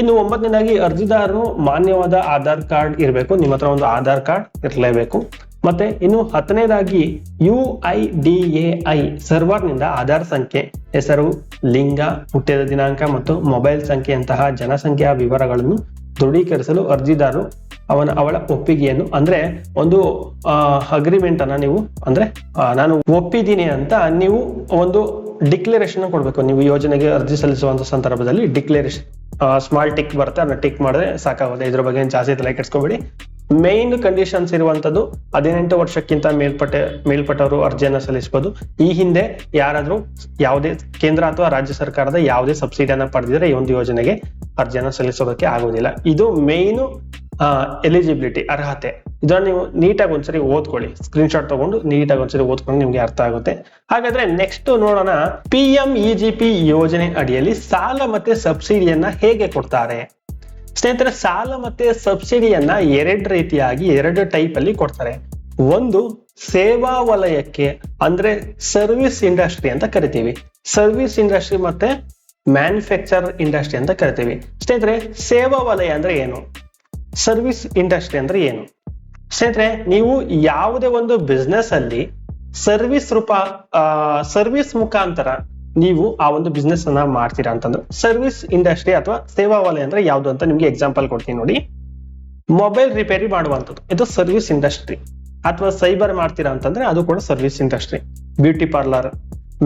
ಇನ್ನು ಒಂಬತ್ತನೇದಾಗಿ ಅರ್ಜಿದಾರರು ಮಾನ್ಯವಾದ ಆಧಾರ್ ಕಾರ್ಡ್ ಇರಬೇಕು. ನಿಮ್ಮ ಹತ್ರ ಒಂದು ಆಧಾರ್ ಕಾರ್ಡ್ ಇರಲೇಬೇಕು. ಮತ್ತೆ ಇನ್ನು ಹತ್ತನೇದಾಗಿ U I D A I ಸರ್ವರ್ನಿಂದ Aadhaar ಸಂಖ್ಯೆ, ಹೆಸರು, ಲಿಂಗ, ಹುಟ್ಟಿದ ದಿನಾಂಕ ಮತ್ತು ಮೊಬೈಲ್ ಸಂಖ್ಯೆಯಂತಹ ಜನಸಂಖ್ಯಾ ವಿವರಗಳನ್ನು ದೃಢೀಕರಿಸಲು ಅರ್ಜಿದಾರರು ಅವನ, ಅವಳ ಒಪ್ಪಿಗೆಯನ್ನು, ಅಂದ್ರೆ ಒಂದು ಅಗ್ರಿಮೆಂಟ್ ಅನ್ನ ನೀವು, ಅಂದ್ರೆ ನಾನು ಒಪ್ಪಿದ್ದೀನಿ ಅಂತ ನೀವು ಒಂದು ಡಿಕ್ಲರೇಷನ್ ಕೊಡ್ಬೇಕು. ನೀವು ಯೋಜನೆಗೆ ಅರ್ಜಿ ಸಲ್ಲಿಸುವಂತ ಸಂದರ್ಭದಲ್ಲಿ ಡಿಕ್ಲರೇಷನ್ ಸ್ಮಾಲ್ ಟಿಕ್ ಬರುತ್ತೆ, ಅದನ್ನ ಟಿಕ್ ಮಾಡಿದ್ರೆ ಸಾಕಾಗುತ್ತೆ. ಇದ್ರ ಬಗ್ಗೆ ಜಾಸ್ತಿ ತಲೆ ಕೆಡ್ಸ್ಕೊಬೇಡಿ. ಮೇನ್ ಕಂಡೀಷನ್ಸ್ ಇರುವಂತದ್ದು ಹದಿನೆಂಟು ವರ್ಷಕ್ಕಿಂತ ಮೇಲ್ಪಟ್ಟ, ಮೇಲ್ಪಟ್ಟವರು ಅರ್ಜಿಯನ್ನ ಸಲ್ಲಿಸಬಹುದು. ಈ ಹಿಂದೆ ಯಾರಾದ್ರೂ ಯಾವುದೇ ಕೇಂದ್ರ ಅಥವಾ ರಾಜ್ಯ ಸರ್ಕಾರದ ಯಾವುದೇ ಸಬ್ಸಿಡಿಯನ್ನ ಪಡೆದಿದ್ರೆ ಈ ಒಂದು ಯೋಜನೆಗೆ ಅರ್ಜಿಯನ್ನ ಸಲ್ಲಿಸೋದಕ್ಕೆ ಆಗೋದಿಲ್ಲ ಇದು ಮೇನ್ ಎಲಿಜಿಬಿಲಿಟಿ ಅರ್ಹತೆ. ಇದನ್ನ ನೀವು ನೀಟಾಗಿ ಒಂದ್ಸರಿ ಓದ್ಕೊಳ್ಳಿ. ಸ್ಕ್ರೀನ್ ಶಾಟ್ ತಗೊಂಡು ನೀಟಾಗಿ ಒಂದ್ಸರಿ ಓದ್ಕೊಂಡು ನಿಮ್ಗೆ ಅರ್ಥ ಆಗುತ್ತೆ. ಹಾಗಾದ್ರೆ ನೆಕ್ಸ್ಟ್ ನೋಡೋಣ P M E G P ಯೋಜನೆ ಅಡಿಯಲ್ಲಿ ಸಾಲ ಮತ್ತೆ ಸಬ್ಸಿಡಿಯನ್ನ ಹೇಗೆ ಕೊಡ್ತಾರೆ? ಸ್ನೇಹಿತರೆ, ಸಾಲ ಮತ್ತೆ ಸಬ್ಸಿಡಿಯನ್ನ ಎರಡು ರೀತಿಯಾಗಿ, ಎರಡು ಟೈಪ್ ಅಲ್ಲಿ ಕೊಡ್ತಾರೆ. ಒಂದು, ಸೇವಾ ವಲಯಕ್ಕೆ, ಅಂದ್ರೆ ಸರ್ವಿಸ್ ಇಂಡಸ್ಟ್ರಿ ಅಂತ ಕರಿತೀವಿ. ಸರ್ವಿಸ್ ಇಂಡಸ್ಟ್ರಿ ಮತ್ತೆ ಮ್ಯಾನುಫ್ಯಾಕ್ಚರ್ ಇಂಡಸ್ಟ್ರಿ ಅಂತ ಕರಿತೀವಿ. ಸ್ನೇಹಿತರೆ, ಸೇವಾ ವಲಯ ಅಂದ್ರೆ ಏನು? ಸರ್ವಿಸ್ ಇಂಡಸ್ಟ್ರಿ ಅಂದ್ರೆ ಏನು? ಸ್ನೇಹಿತರೆ, ನೀವು ಯಾವುದೇ ಒಂದು ಬಿಸ್ನೆಸ್ ಅಲ್ಲಿ ಸರ್ವಿಸ್ ರೂಪ ಸರ್ವಿಸ್ ಮುಖಾಂತರ ನೀವು ಆ ಒಂದು ಬಿಸ್ನೆಸ್ ಅನ್ನ ಮಾಡ್ತೀರಾ ಅಂತಂದ್ರೆ ಸರ್ವಿಸ್ ಇಂಡಸ್ಟ್ರಿ ಅಥವಾ ಸೇವಾ ವಲಯ ಅಂದ್ರೆ ಯಾವ್ದು ಅಂತ ನಿಮ್ಗೆ ಎಕ್ಸಾಂಪಲ್ ಕೊಡ್ತೀನಿ ನೋಡಿ. ಮೊಬೈಲ್ ರಿಪೇರಿ ಮಾಡುವಂಥದ್ದು, ಇದು ಸರ್ವಿಸ್ ಇಂಡಸ್ಟ್ರಿ. ಅಥವಾ ಸೈಬರ್ ಮಾಡ್ತೀರಾ ಅಂತಂದ್ರೆ ಅದು ಕೂಡ service industry. Beauty parlour,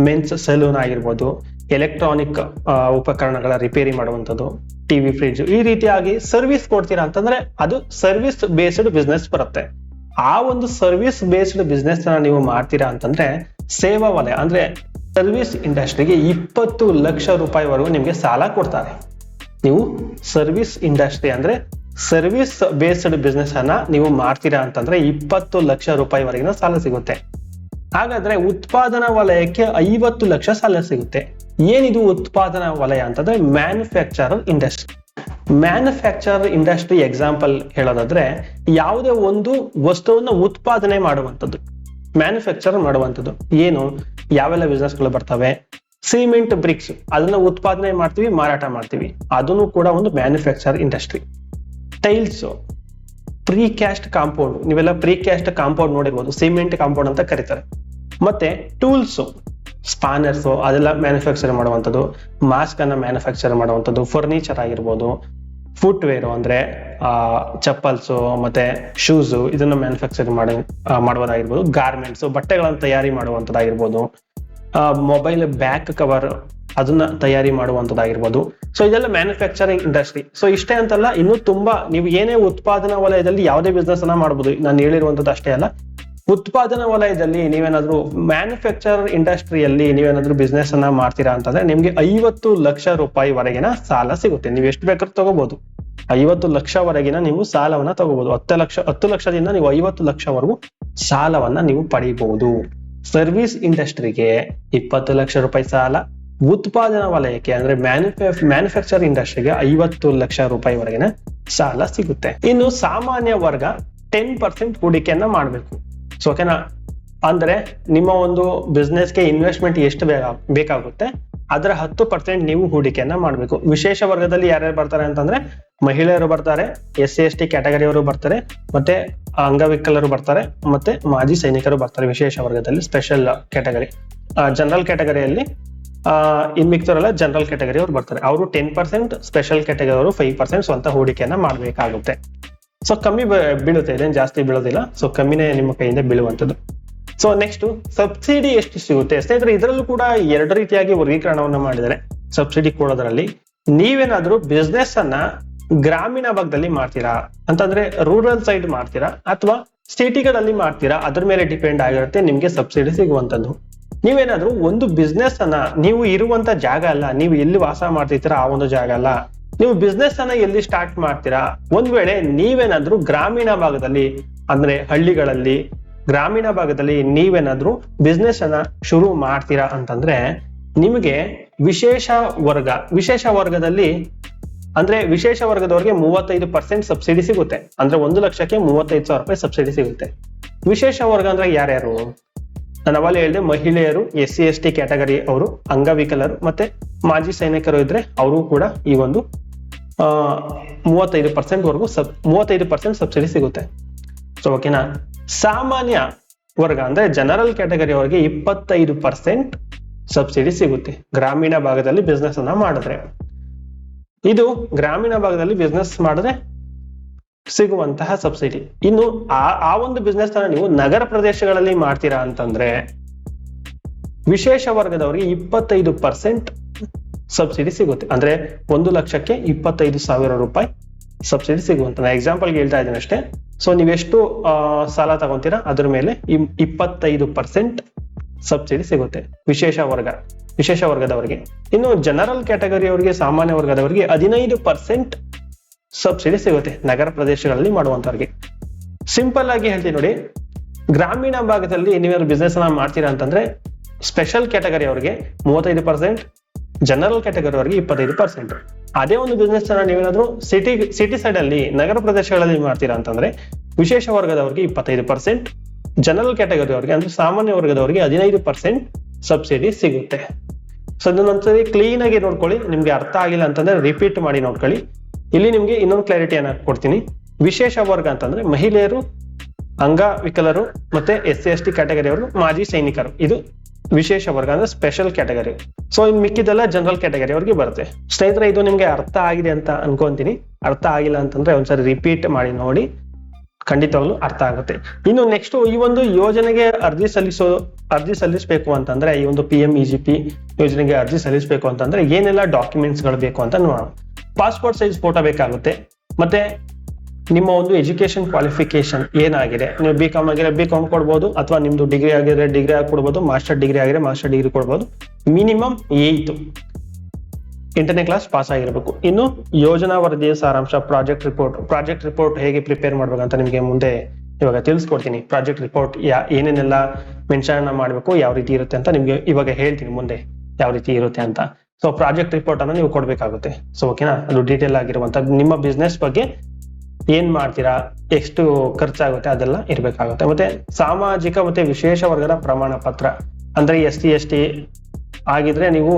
men's salon ಆಗಿರ್ಬೋದು ಎಲೆಕ್ಟ್ರಾನಿಕ್ ಉಪಕರಣಗಳ ರಿಪೇರಿ ಮಾಡುವಂಥದ್ದು ಟಿವಿ ಫ್ರಿಡ್ಜ್ ಈ ರೀತಿಯಾಗಿ ಸರ್ವಿಸ್ ಕೊಡ್ತೀರಾ ಅಂತಂದ್ರೆ ಅದು ಸರ್ವಿಸ್ ಬೇಸ್ಡ್ ಬಿಸ್ನೆಸ್ ಬರುತ್ತೆ. ಆ ಒಂದು ಸರ್ವಿಸ್ ಬೇಸ್ಡ್ ಬಿಸ್ನೆಸ್ ನೀವು ಮಾಡ್ತೀರಾ ಅಂತಂದ್ರೆ ಸೇವಾ ವಲಯ, ಅಂದ್ರೆ ಸರ್ವಿಸ್ ಇಂಡಸ್ಟ್ರಿಗೆ ಇಪ್ಪತ್ತು ಲಕ್ಷ ರೂಪಾಯಿವರೆಗೂ ನಿಮಗೆ ಸಾಲ ಕೊಡ್ತಾರೆ. ನೀವು ಸರ್ವಿಸ್ ಇಂಡಸ್ಟ್ರಿ ಅಂದ್ರೆ ಸರ್ವಿಸ್ ಬೇಸ್ಡ್ ಬಿಸ್ನೆಸ್ ಅನ್ನ ನೀವು ಮಾಡ್ತೀರಾ ಅಂತಂದ್ರೆ ಇಪ್ಪತ್ತು ಲಕ್ಷ ರೂಪಾಯಿವರೆಗಿನ ಸಾಲ ಸಿಗುತ್ತೆ. ಹಾಗಾದ್ರೆ ಉತ್ಪಾದನಾ ವಲಯಕ್ಕೆ ಐವತ್ತು ಲಕ್ಷ ಸಾಲ ಸಿಗುತ್ತೆ. ಏನಿದು ಉತ್ಪಾದನಾ ವಲಯ ಅಂತಂದ್ರೆ manufacture industry. Manufacture industry example ಹೇಳೋದಾದ್ರೆ ಯಾವುದೇ ಒಂದು ವಸ್ತುವನ್ನ ಉತ್ಪಾದನೆ ಮಾಡುವಂಥದ್ದು, ಮ್ಯಾನುಫ್ಯಾಕ್ಚರ್ ಮಾಡುವಂಥದ್ದು. ಏನು? ಯಾವೆಲ್ಲ ಬಿಸ್ನೆಸ್ಗಳು ಬರ್ತವೆ? ಸಿಮೆಂಟ್ ಬ್ರಿಕ್ಸ್ ಅದನ್ನ ಉತ್ಪಾದನೆ ಮಾಡ್ತೀವಿ, ಮಾರಾಟ ಮಾಡ್ತೀವಿ. ಅದನ್ನು ಕೂಡ ಒಂದು manufacture industry. Tiles precast compound ನೀವೆಲ್ಲ ಪ್ರೀ ಕ್ಯಾಸ್ಟ್ ಕಾಂಪೌಂಡ್ ನೋಡಿರ್ಬೋದು ಸಿಮೆಂಟ್ ಕಾಂಪೌಂಡ್ ಅಂತ ಕರೀತಾರೆ. ಮತ್ತೆ ಟೂಲ್ಸ್ ಸ್ಪಾನರ್ಸ್ ಅದೆಲ್ಲ ಮ್ಯಾನುಫ್ಯಾಕ್ಚರ್ ಮಾಡುವಂಥದ್ದು ಮಾಸ್ಕ್ ಅನ್ನ ಮ್ಯಾನುಫ್ಯಾಕ್ಚರ್ ಮಾಡುವಂಥದ್ದು ಫರ್ನಿಚರ್ ಆಗಿರ್ಬೋದು ಫುಟ್ ವೇರ್ ಅಂದ್ರೆ ಚಪ್ಪಲ್ಸ್ ಮತ್ತೆ ಶೂಸ್ ಇದನ್ನ ಮ್ಯಾನುಫ್ಯಾಕ್ಚರ್ ಮಾಡಿ ಮಾಡುವುದಾಗಿರ್ಬೋದು ಗಾರ್ಮೆಂಟ್ಸ್ ಬಟ್ಟೆಗಳನ್ನು ತಯಾರಿ ಮಾಡುವಂಥದ್ದಾಗಿರ್ಬೋದು ಮೊಬೈಲ್ ಬ್ಯಾಕ್ ಕವರ್ ಅದನ್ನ ತಯಾರಿ ಮಾಡುವಂತದ್ದಾಗಿರ್ಬೋದು. ಸೊ ಇದೆಲ್ಲ ಮ್ಯಾನುಫ್ಯಾಕ್ಚರಿಂಗ್ ಇಂಡಸ್ಟ್ರಿ ಸೊ ಇಷ್ಟೇ ಅಂತಲ್ಲ, ಇನ್ನು ತುಂಬಾ ನೀವು ಏನೇ ಉತ್ಪಾದನಾ ವಲಯದಲ್ಲಿ ಯಾವುದೇ ಬಿಸ್ನೆಸ್ ಅನ್ನ ಮಾಡಬಹುದು ನಾನು ಹೇಳಿರುವಂತದ್ದು ಅಷ್ಟೇ ಅಲ್ಲ. ಉತ್ಪಾದನಾ ವಲಯದಲ್ಲಿ ನೀವೇನಾದ್ರೂ ಮ್ಯಾನುಫ್ಯಾಕ್ಚರ್ ಇಂಡಸ್ಟ್ರಿಯಲ್ಲಿ ನೀವೇನಾದ್ರೂ ಬಿಸ್ನೆಸ್ ಅನ್ನ ಮಾಡ್ತೀರಾ ಅಂತಂದ್ರೆ, ನಿಮ್ಗೆ ಐವತ್ತು ಲಕ್ಷ ರೂಪಾಯಿವರೆಗಿನ ಸಾಲ ಸಿಗುತ್ತೆ. ನೀವು ಎಷ್ಟು ಬೇಕಾದ್ರೂ ತಗೋಬಹುದು ಐವತ್ತು ಲಕ್ಷವರೆಗಿನ ನೀವು ಸಾಲವನ್ನ ತಗೋಬಹುದು ಹತ್ತು ಲಕ್ಷ, ಹತ್ತು ಲಕ್ಷದಿಂದ ನೀವು ಐವತ್ತು ಲಕ್ಷವರೆಗೂ ಸಾಲವನ್ನ ನೀವು ಪಡಿಬಹುದು ಸರ್ವಿಸ್ ಇಂಡಸ್ಟ್ರಿಗೆ ಇಪ್ಪತ್ತು ಲಕ್ಷ ರೂಪಾಯಿ ಸಾಲ ಉತ್ಪಾದನಾ ವಲಯಕ್ಕೆ, ಅಂದ್ರೆ ಮ್ಯಾನುಫ್ಯಾಕ್ಚರ್ ಇಂಡಸ್ಟ್ರಿಗೆ ಐವತ್ತು ಲಕ್ಷ ರೂಪಾಯಿವರೆಗಿನ ಸಾಲ ಸಿಗುತ್ತೆ. ಇನ್ನು ಸಾಮಾನ್ಯ ವರ್ಗ ಟೆನ್ ಪರ್ಸೆಂಟ್ ಹೂಡಿಕೆಯನ್ನ ಮಾಡಬೇಕು. ಸೊ ಓಕೆನಾ ಅಂದ್ರೆ ನಿಮ್ಮ ಒಂದು ಬಿಸ್ನೆಸ್ಗೆ ಇನ್ವೆಸ್ಟ್ಮೆಂಟ್ ಎಷ್ಟು ಬೇಕಾ- ಬೇಕಾಗುತ್ತೆ, ಅದರ ಹತ್ತು ಪರ್ಸೆಂಟ್ ನೀವು ಹೂಡಿಕೆಯನ್ನ ಮಾಡಬೇಕು. ವಿಶೇಷ ವರ್ಗದಲ್ಲಿ ಯಾರ್ಯಾರು ಬರ್ತಾರೆ ಅಂತಂದ್ರೆ ಮಹಿಳೆಯರು ಬರ್ತಾರೆ ಎಸ್ ಸಿ ಎಸ್ ಟಿ ಕ್ಯಾಟಗರಿಯವರು ಬರ್ತಾರೆ, ಮತ್ತೆ ಅಂಗವಿಕಲರು ಬರ್ತಾರೆ, ಮತ್ತೆ ಮಾಜಿ ಸೈನಿಕರು ಬರ್ತಾರೆ ವಿಶೇಷ ವರ್ಗದಲ್ಲಿ ಸ್ಪೆಷಲ್ ಕ್ಯಾಟಗರಿ ಜನರಲ್ ಕ್ಯಾಟಗರಿಯಲ್ಲಿ ಇನ್ ಮಿಕ್ತವರೆಲ್ಲ ಜನರಲ್ ಕ್ಯಾಟಗರಿ ಅವ್ರು ಬರ್ತಾರೆ. ಅವರು ಟೆನ್ ಪರ್ಸೆಂಟ್ ಸ್ಪೆಷಲ್ ಕ್ಯಾಟಗರಿ ಅವರು ಫೈವ್ ಪರ್ಸೆಂಟ್ ಸ್ವಂತ ಹೂಡಿಕೆಯನ್ನ ಮಾಡಬೇಕಾಗುತ್ತೆ. ಸೊ ಕಮ್ಮಿ ಬೀಳುತ್ತೆ ಇದೇನು ಜಾಸ್ತಿ ಬೀಳೋದಿಲ್ಲ. ಸೊ ಕಮ್ಮಿನೇ ನಿಮ್ಮ ಕೈಯಿಂದ ಬೀಳುವಂಥದ್ದು. ಸೊ ನೆಕ್ಸ್ಟ್ ಸಬ್ಸಿಡಿ ಎಷ್ಟು ಸಿಗುತ್ತೆ? ಸ್ನೇಹಿತರೆ, ಇದರಲ್ಲೂ ಕೂಡ ಎರಡು ರೀತಿಯಾಗಿ ವರ್ಗೀಕರಣವನ್ನು ಮಾಡಿದರೆ ಸಬ್ಸಿಡಿ ಕೊಡೋದ್ರಲ್ಲಿ ನೀವೇನಾದ್ರೂ ಬಿಸ್ನೆಸ್ ಅನ್ನ ಗ್ರಾಮೀಣ ಭಾಗದಲ್ಲಿ ಮಾಡ್ತೀರಾ? ಅಂತಂದ್ರೆ ರೂರಲ್ ಸೈಡ್ ಮಾಡ್ತೀರಾ? ಅಥವಾ ಸಿಟಿಗಳಲ್ಲಿ ಮಾಡ್ತೀರಾ? ಅದ್ರ ಮೇಲೆ ಡಿಪೆಂಡ್ ಆಗಿರುತ್ತೆ, ನಿಮ್ಗೆ ಸಬ್ಸಿಡಿ ಸಿಗುವಂತದ್ದು ನೀವೇನಾದ್ರೂ ಒಂದು ಬಿಸ್ನೆಸ್ ಅನ್ನ, ನೀವು ಇರುವಂತ ಜಾಗ ಅಲ್ಲ, ನೀವು ಎಲ್ಲಿ ವಾಸ ಮಾಡ್ತಿರ್ತೀರ ಆ ಒಂದು ಜಾಗ ಅಲ್ಲ, ನೀವು ಬಿಸ್ನೆಸ್ ಅನ್ನ ಎಲ್ಲಿ ಸ್ಟಾರ್ಟ್ ಮಾಡ್ತೀರಾ? ಒಂದ್ ವೇಳೆ ನೀವೇನಾದ್ರೂ ಗ್ರಾಮೀಣ ಭಾಗದಲ್ಲಿ, ಅಂದ್ರೆ ಹಳ್ಳಿಗಳಲ್ಲಿ, ಗ್ರಾಮೀಣ ಭಾಗದಲ್ಲಿ ನೀವೇನಾದ್ರೂ ಬಿಸ್ನೆಸ್ ಅನ್ನ ಶುರು ಮಾಡ್ತೀರಾ ಅಂತಂದ್ರೆ, ನಿಮಗೆ ವಿಶೇಷ ವರ್ಗ, ವಿಶೇಷ ವರ್ಗದಲ್ಲಿ, ಅಂದ್ರೆ ವಿಶೇಷ ವರ್ಗದವರಿಗೆ ಮೂವತ್ತೈದು ಪರ್ಸೆಂಟ್ ಸಬ್ಸಿಡಿ ಸಿಗುತ್ತೆ. ಅಂದ್ರೆ ಒಂದು ಲಕ್ಷಕ್ಕೆ ಮೂವತ್ತೈದು ಸಾವಿರ ರೂಪಾಯಿ ಸಬ್ಸಿಡಿ ಸಿಗುತ್ತೆ. ವಿಶೇಷ ವರ್ಗ ಅಂದ್ರೆ ಯಾರ್ಯಾರು? ನಾನು ಹೇಳಿದೆ ಮಹಿಳೆಯರು S C S T category ಅವರು, ಅಂಗವಿಕಲರು ಮತ್ತೆ ಮಾಜಿ ಸೈನಿಕರು ಇದ್ರೆ ಅವರು ಕೂಡ ಈ ಒಂದು ಮೂವತ್ತೈದು ಪರ್ಸೆಂಟ್ ವರೆಗೂ ಸಬ್, ಮೂವತ್ತೈದು ಪರ್ಸೆಂಟ್ ಸಬ್ಸಿಡಿ ಸಿಗುತ್ತೆ. ಸೊ ಓಕೆನಾ ಸಾಮಾನ್ಯ ವರ್ಗ ಅಂದ್ರೆ ಜನರಲ್ ಕ್ಯಾಟಗರಿ ಅವರಿಗೆ ಇಪ್ಪತ್ತೈದು ಪರ್ಸೆಂಟ್ ಸಬ್ಸಿಡಿ ಸಿಗುತ್ತೆ. ಗ್ರಾಮೀಣ ಭಾಗದಲ್ಲಿ ಬಿಸ್ನೆಸ್ ಅನ್ನ ಮಾಡಿದ್ರೆ. ಇದು ಗ್ರಾಮೀಣ ಭಾಗದಲ್ಲಿ ಬಿಸ್ನೆಸ್ ಮಾಡಿದ್ರೆ ಸಿಗುವಂತಹ ಸಬ್ಸಿಡಿ. ಇನ್ನು ಆ ಆ ಒಂದು ಬಿಸ್ನೆಸ್ ಅನ್ನ ನೀವು ನಗರ ಪ್ರದೇಶಗಳಲ್ಲಿ ಮಾಡ್ತೀರಾ ಅಂತಂದ್ರೆ ವಿಶೇಷ ವರ್ಗದವರಿಗೆ ಇಪ್ಪತ್ತೈದು ಪರ್ಸೆಂಟ್ ಸಬ್ಸಿಡಿ ಸಿಗುತ್ತೆ. ಅಂದ್ರೆ ಒಂದು ಲಕ್ಷಕ್ಕೆ ಇಪ್ಪತ್ತೈದು ಸಾವಿರ ರೂಪಾಯಿ ಸಬ್ಸಿಡಿ ಸಿಗುವಂತ ನಾನು ಎಕ್ಸಾಂಪಲ್ಗೆ ಹೇಳ್ತಾ ಇದ್ದೀನಿ ಅಷ್ಟೇ ಸೊ ನೀವೆಷ್ಟು ಸಾಲ ತಗೊಂತೀರಾ? ಅದ್ರ ಮೇಲೆ ಇಪ್ಪತ್ತೈದು ಪರ್ಸೆಂಟ್ ಸಬ್ಸಿಡಿ ಸಿಗುತ್ತೆ. ವಿಶೇಷ ವರ್ಗ, ವಿಶೇಷ ವರ್ಗದವರಿಗೆ. ಇನ್ನು ಜನರಲ್ ಕ್ಯಾಟಗರಿ ಅವರಿಗೆ, ಸಾಮಾನ್ಯ ವರ್ಗದವರಿಗೆ ಹದಿನೈದು ಪರ್ಸೆಂಟ್ ಸಬ್ಸಿಡಿ ಸಿಗುತ್ತೆ ನಗರ ಪ್ರದೇಶಗಳಲ್ಲಿ ಮಾಡುವಂತವ್ರಿಗೆ. ಸಿಂಪಲ್ ಆಗಿ ಹೇಳ್ತೀನಿ ನೋಡಿ. ಗ್ರಾಮೀಣ ಭಾಗದಲ್ಲಿ ನೀವೇನು ಬಿಸ್ನೆಸ್ ಅನ್ನ ಮಾಡ್ತೀರಾ ಅಂತಂದ್ರೆ ಸ್ಪೆಷಲ್ ಕ್ಯಾಟಗರಿ ಅವರಿಗೆ ಮೂವತ್ತೈದು ಪರ್ಸೆಂಟ್ ಜನರಲ್ ಕ್ಯಾಟಗರಿ ಅವರಿಗೆ ಇಪ್ಪತ್ತೈದು ಪರ್ಸೆಂಟ್ ಅದೇ ಒಂದು ಬಿಸ್ನೆಸ್ ಅನ್ನ ನೀವೇನಾದ್ರೂ ಸಿಟಿ ಸಿಟಿ ಸೈಡ್ ಅಲ್ಲಿ, ನಗರ ಪ್ರದೇಶಗಳಲ್ಲಿ ಮಾಡ್ತೀರಾ ಅಂತಂದ್ರೆ ವಿಶೇಷ ವರ್ಗದವರಿಗೆ ಇಪ್ಪತ್ತೈದು ಪರ್ಸೆಂಟ್ ಜನರಲ್ ಕ್ಯಾಟಗರಿ ಅವರಿಗೆ ಅಂದ್ರೆ ಸಾಮಾನ್ಯ ವರ್ಗದವರಿಗೆ ಹದಿನೈದು ಪರ್ಸೆಂಟ್ ಸಬ್ಸಿಡಿ ಸಿಗುತ್ತೆ. ಸೊ ಅದನ್ನೊಂದ್ಸರಿ ಕ್ಲೀನ್ ಆಗಿ ನೋಡ್ಕೊಳ್ಳಿ. ನಿಮ್ಗೆ ಅರ್ಥ ಆಗಿಲ್ಲ ಅಂತಂದ್ರೆ ರಿಪೀಟ್ ಮಾಡಿ ನೋಡ್ಕೊಳ್ಳಿ. ಇಲ್ಲಿ ನಿಮ್ಗೆ ಇನ್ನೊಂದು ಕ್ಲಾರಿಟಿಯನ್ನ ಕೊಡ್ತೀನಿ. ವಿಶೇಷ ವರ್ಗ ಅಂತಂದ್ರೆ ಮಹಿಳೆಯರು, ಅಂಗವಿಕಲರು ಮತ್ತೆ S C S T category ಅವರು, ಮಾಜಿ ಸೈನಿಕರು. ಇದು ವಿಶೇಷ ವರ್ಗ ಅಂದ್ರೆ ಸ್ಪೆಷಲ್ ಕ್ಯಾಟಗರಿ ಸೊ ಇನ್ ಮಿಕ್ಕಿದೆಲ್ಲ ಜನರಲ್ ಕ್ಯಾಟಗರಿ ಅವ್ರಿಗೆ ಬರುತ್ತೆ. ಸ್ನೇಹಿತರೆ, ಇದು ನಿಮ್ಗೆ ಅರ್ಥ ಆಗಿದೆ ಅಂತ ಅನ್ಕೊಂತೀನಿ. ಅರ್ಥ ಆಗಿಲ್ಲ ಅಂತಂದ್ರೆ ಒಂದ್ಸರಿ ರಿಪೀಟ್ ಮಾಡಿ ನೋಡಿ. ಖಂಡಿತವಾಗ್ಲೂ ಅರ್ಥ ಆಗುತ್ತೆ. ಇನ್ನು ನೆಕ್ಸ್ಟ್ ಈ ಒಂದು ಯೋಜನೆಗೆ ಅರ್ಜಿ ಸಲ್ಲಿಸೋ, ಅರ್ಜಿ ಸಲ್ಲಿಸಬೇಕು ಅಂತಂದ್ರೆ, ಈ ಒಂದು P M E G P ಯೋಜನೆಗೆ ಅರ್ಜಿ ಸಲ್ಲಿಸಬೇಕು ಅಂತಂದ್ರೆ ಏನೆಲ್ಲ ಡಾಕ್ಯುಮೆಂಟ್ಸ್ಗಳು ಬೇಕು ಅಂತ ನೋಡೋಣ. ಪಾಸ್ಪೋರ್ಟ್ ಸೈಜ್ ಫೋಟೋ ಬೇಕಾಗುತ್ತೆ. ಮತ್ತೆ ನಿಮ್ಮ ಒಂದು ಎಜುಕೇಶನ್ ಕ್ವಾಲಿಫಿಕೇಶನ್ ಏನಾಗಿದೆ? ನೀವು ಬಿ ಕಾಮ್ ಆಗಿದ್ರೆ ಬಿ ಕಾಮ್ ಕೊಡ್ಬೋದು, ಅಥವಾ ನಿಮ್ದು ಡಿಗ್ರಿ ಆಗಿದ್ರೆ ಡಿಗ್ರಿ ಆಗಿ ಕೊಡ್ಬೋದು ಮಾಸ್ಟರ್ ಡಿಗ್ರಿ ಆಗಿದ್ರೆ ಮಾಸ್ಟರ್ ಡಿಗ್ರಿ ಕೊಡ್ಬೋದು. ಮಿನಿಮಮ್ ಏಯ್ತು ಎಂಟನೇ ಕ್ಲಾಸ್ ಪಾಸ್ ಆಗಿರಬೇಕು. ಇನ್ನು ಯೋಜನಾ ವರದಿಯ ಸಾರಾಂಶ ಪ್ರಾಜೆಕ್ಟ್ ರಿಪೋರ್ಟ್ ಪ್ರಾಜೆಕ್ಟ್ ರಿಪೋರ್ಟ್ ಹೇಗೆ ಪ್ರಿಪೇರ್ ಮಾಡ್ಬೇಕಂತ ನಿಮಗೆ ಮುಂದೆ ಇವಾಗ ತಿಳಿಸ್ಕೊಡ್ತೀನಿ. ಪ್ರಾಜೆಕ್ಟ್ ರಿಪೋರ್ಟ್ ಯಾ, ಏನೇನೆಲ್ಲ ಮೆನ್ಷನ್ ಮಾಡಬೇಕು, ಯಾವ ರೀತಿ ಇರುತ್ತೆ ಅಂತ ನಿಮಗೆ ಇವಾಗ ಹೇಳ್ತೀನಿ ಮುಂದೆ, ಯಾವ ರೀತಿ ಇರುತ್ತೆ ಅಂತ. ಸೊ ಪ್ರಾಜೆಕ್ಟ್ ರಿಪೋರ್ಟ್ ಅನ್ನು ನೀವು ಕೊಡಬೇಕಾಗುತ್ತೆ. ಸೊ ಓಕೆನಾ ಅದು ಡೀಟೇಲ್ ಆಗಿರುವಂತ ನಿಮ್ಮ ಬಿಸ್ನೆಸ್ ಬಗ್ಗೆ ಏನ್ ಮಾಡ್ತೀರಾ, ಎಷ್ಟು ಖರ್ಚಾಗುತ್ತೆ ಅದೆಲ್ಲ ಇರಬೇಕಾಗುತ್ತೆ. ಮತ್ತೆ ಸಾಮಾಜಿಕ ಮತ್ತೆ ವಿಶೇಷ ವರ್ಗದ ಪ್ರಮಾಣ ಪತ್ರ, ಅಂದ್ರೆ ಎಸ್ ಟಿ ಎಸ್ ಟಿ ಆಗಿದ್ರೆ ನೀವು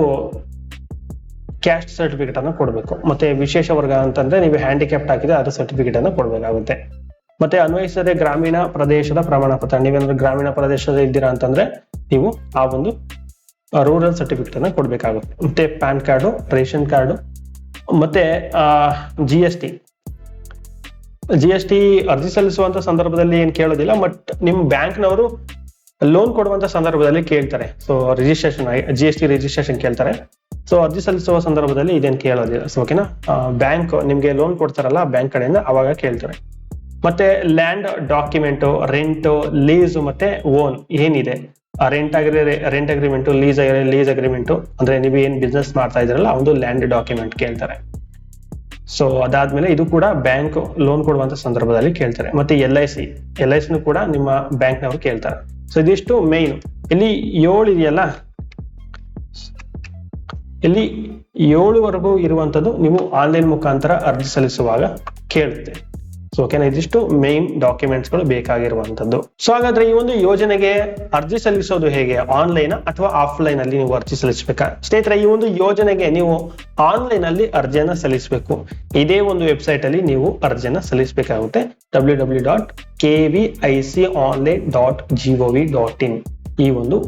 ಕ್ಯಾಸ್ಟ್ ಸರ್ಟಿಫಿಕೇಟ್ ಅನ್ನು ಕೊಡಬೇಕು. ಮತ್ತೆ ವಿಶೇಷ ವರ್ಗ ಅಂತಂದ್ರೆ ನೀವು ಹ್ಯಾಂಡಿಕ್ಯಾಪ್ಟ್ ಹಾಕಿದ್ರೆ ಅದು ಸರ್ಟಿಫಿಕೇಟ್ ಅನ್ನು ಕೊಡಬೇಕಾಗುತ್ತೆ. ಮತ್ತೆ ಅನ್ವಯಿಸದೆ ಗ್ರಾಮೀಣ ಪ್ರದೇಶದ ಪ್ರಮಾಣ ಪತ್ರ ನೀವೇನಾದ್ರೂ ಗ್ರಾಮೀಣ ಪ್ರದೇಶದಲ್ಲಿ ಇದ್ದೀರಾ ಅಂತಂದ್ರೆ ನೀವು ಆ ಒಂದು ರೂರಲ್ ಸರ್ಟಿಫಿಕೇಟ್ ಅನ್ನ ಕೊಡಬೇಕಾಗುತ್ತೆ. ಮತ್ತೆ ಪ್ಯಾನ್ ಕಾರ್ಡು ರೇಷನ್ ಕಾರ್ಡು ಮತ್ತೆ G S T G S T ಅರ್ಜಿ ಸಲ್ಲಿಸುವಂತ ಸಂದರ್ಭದಲ್ಲಿ ಏನ್ ಕೇಳೋದಿಲ್ಲ ಬಟ್ ನಿಮ್ ಬ್ಯಾಂಕ್ನವರು ಲೋನ್ ಕೊಡುವಂತ ಸಂದರ್ಭದಲ್ಲಿ ಕೇಳ್ತಾರೆ. So registration G S T registration ಕೇಳ್ತಾರೆ. ಸೊ ಅರ್ಜಿ ಸಲ್ಲಿಸುವ ಸಂದರ್ಭದಲ್ಲಿ ಇದೇನ್ ಕೇಳೋದಿಲ್ಲ. ಸೊ ಓಕೆನಾ ಬ್ಯಾಂಕ್ ನಿಮ್ಗೆ ಲೋನ್ ಕೊಡ್ತಾರಲ್ಲ, ಬ್ಯಾಂಕ್ ಕಡೆಯಿಂದ ಅವಾಗ ಕೇಳ್ತಾರೆ. ಮತ್ತೆ ಲ್ಯಾಂಡ್ ಡಾಕ್ಯುಮೆಂಟ್ ರೆಂಟ್ ಲೀಸ್ ಮತ್ತೆ ಓನ್ ಏನಿದೆ? ರೆಂಟ್ ಆಗಿರೋ ರೆಂಟ್ ಅಗ್ರಿಮೆಂಟ್ ಲೀಸ್ ಆಗಿರೋ ಲೀಸ್ ಅಗ್ರಿಮೆಂಟ್ ಅಂದ್ರೆ ನೀವು ಏನ್ ಬಿಸ್ನೆಸ್ ಮಾಡ್ತಾ ಇದ್ರಲ್ಲ ಒಂದು ಲ್ಯಾಂಡ್ ಡಾಕ್ಯುಮೆಂಟ್ ಕೇಳ್ತಾರೆ. ಸೊ ಅದಾದ್ಮೇಲೆ ಇದು ಕೂಡ ಬ್ಯಾಂಕ್ ಲೋನ್ ಕೊಡುವಂತ ಸಂದರ್ಭದಲ್ಲಿ ಕೇಳ್ತಾರೆ. ಮತ್ತೆ L I C L I ಸಿನೂ ಕೂಡ ನಿಮ್ಮ ಬ್ಯಾಂಕ್ನವರು ಕೇಳ್ತಾರೆ. ಸೊ ಇದಿಷ್ಟು ಮೇನ್ ಇಲ್ಲಿ ಏಳು ಇದೆಯಲ್ಲ? ಇಲ್ಲಿ ಏಳುವರೆಗೂ ಇರುವಂತದ್ದು ನೀವು ಆನ್ಲೈನ್ ಮುಖಾಂತರ ಅರ್ಜಿ ಸಲ್ಲಿಸುವಾಗ ಕೇಳುತ್ತೆ. ಸೊ ಓಕೆನಾ? ಇದಿಷ್ಟು ಮೇನ್ ಡಾಕ್ಯುಮೆಂಟ್ಸ್ಗಳು ಬೇಕಾಗಿರುವಂತದ್ದು ಸೊ ಹಾಗಾದ್ರೆ ಈ ಒಂದು ಯೋಜನೆಗೆ ಅರ್ಜಿ ಸಲ್ಲಿಸೋದು ಹೇಗೆ? ಆನ್ಲೈನ್ ಅಥವಾ ಆಫ್ಲೈನ್ ಅಲ್ಲಿ ನೀವು ಅರ್ಜಿ ಸಲ್ಲಿಸಬೇಕಾ? ಸ್ನೇಹಿತರೆ, ಈ ಒಂದು ಯೋಜನೆಗೆ ನೀವು ಆನ್ಲೈನ್ ಅಲ್ಲಿ ಅರ್ಜಿಯನ್ನ ಸಲ್ಲಿಸಬೇಕು. ಇದೇ ಒಂದು ವೆಬ್ಸೈಟ್ ಅಲ್ಲಿ ನೀವು ಅರ್ಜಿಯನ್ನ ಸಲ್ಲಿಸಬೇಕಾಗುತ್ತೆ. W W dot K V I C online dot G O V dot in ಈ ಒಂದು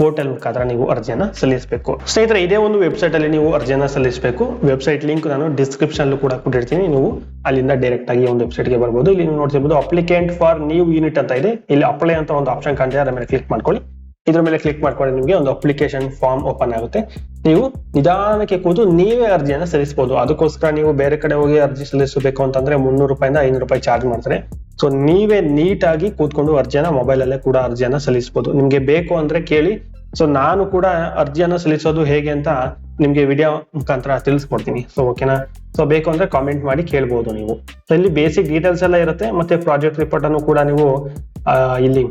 ಪೋರ್ಟಲ್ ಮುಖಾಂತರ ನೀವು ಅರ್ಜಿಯನ್ನು ಸಲ್ಲಿಸಬೇಕು. ಸ್ನೇಹಿತರೆ, ಇದೇ ಒಂದು ವೆಬ್ಸೈಟ್ ಅಲ್ಲಿ ನೀವು ಅರ್ಜಿಯನ್ನು ಸಲ್ಲಿಸಬೇಕು. ವೆಬ್ಸೈಟ್ ಲಿಂಕ್ ನಾನು ಡಿಸ್ಕ್ರಿಪ್ಷನ್ ಕೂಡ ಕೊಟ್ಟಿರ್ತೀನಿ. ನೀವು ಅಲ್ಲಿಂದ ಡೈರೆಕ್ಟ್ ಆಗಿ ಒಂದು ವೆಬ್ಸೈಟ್ಗೆ ಬರಬಹುದು ಇಲ್ಲಿ ನೀವು ನೋಡ್ತಿರ್ಬೋದು ಅಪ್ಲಿಕೆಂಟ್ ಫಾರ್ ನ್ಯೂ ಯೂನಿಟ್ ಅಂತ ಇದೆ. ಇಲ್ಲಿ ಅಪ್ಲೈ ಅಂತ ಒಂದು ಆಪ್ಷನ್ ಕಾಣ್ತಿದೆ. ಅದರ ಮೇಲೆ ಕ್ಲಿಕ್ ಮಾಡ್ಕೊಳ್ಳಿ. ಇದ್ರ ಮೇಲೆ ಕ್ಲಿಕ್ ಮಾಡ್ಕೊಂಡ್ರೆ ನಿಮಗೆ ಒಂದು ಅಪ್ಲಿಕೇಶನ್ ಫಾರ್ಮ್ ಓಪನ್ ಆಗುತ್ತೆ. ನೀವು ನಿಧಾನಕ್ಕೆ ಕೂತು ನೀವೇ ಅರ್ಜಿಯನ್ನ ಸಲ್ಲಿಸಬಹುದು ಅದಕ್ಕೋಸ್ಕರ ನೀವು ಬೇರೆ ಕಡೆ ಹೋಗಿ ಅರ್ಜಿ ಸಲ್ಲಿಸಬೇಕು ಅಂತಂದ್ರೆ ಮುನ್ನೂರು ರೂಪಾಯಿಂದ ಐನೂರು ರೂಪಾಯಿ ಚಾರ್ಜ್ ಮಾಡ್ತಾರೆ. ಸೊ ನೀವೇ ನೀಟಾಗಿ ಕೂತ್ಕೊಂಡು ಅರ್ಜಿಯನ್ನ ಮೊಬೈಲ್ ಅಲ್ಲೇ ಕೂಡ ಅರ್ಜಿಯನ್ನ ಸಲ್ಲಿಸಬಹುದು ನಿಮಗೆ ಬೇಕು ಅಂದ್ರೆ ಕೇಳಿ. ಸೊ ನಾನು ಕೂಡ ಅರ್ಜಿಯನ್ನ ಸಲ್ಲಿಸೋದು ಹೇಗೆ ಅಂತ ನಿಮ್ಗೆ ವಿಡಿಯೋ ಮುಖಾಂತರ ತಿಳಿಸ್ಕೊಡ್ತೀನಿ. ಸೊ ಓಕೆನಾ ಸೊ ಬೇಕು ಅಂದ್ರೆ ಕಾಮೆಂಟ್ ಮಾಡಿ ಕೇಳ್ಬೋದು ನೀವು. ಇಲ್ಲಿ ಬೇಸಿಕ್ ಡೀಟೇಲ್ಸ್ ಎಲ್ಲ ಇರುತ್ತೆ. ಮತ್ತೆ ಪ್ರಾಜೆಕ್ಟ್ ರಿಪೋರ್ಟ್ ಅನ್ನು ಕೂಡ ನೀವು ಇಲ್ಲಿ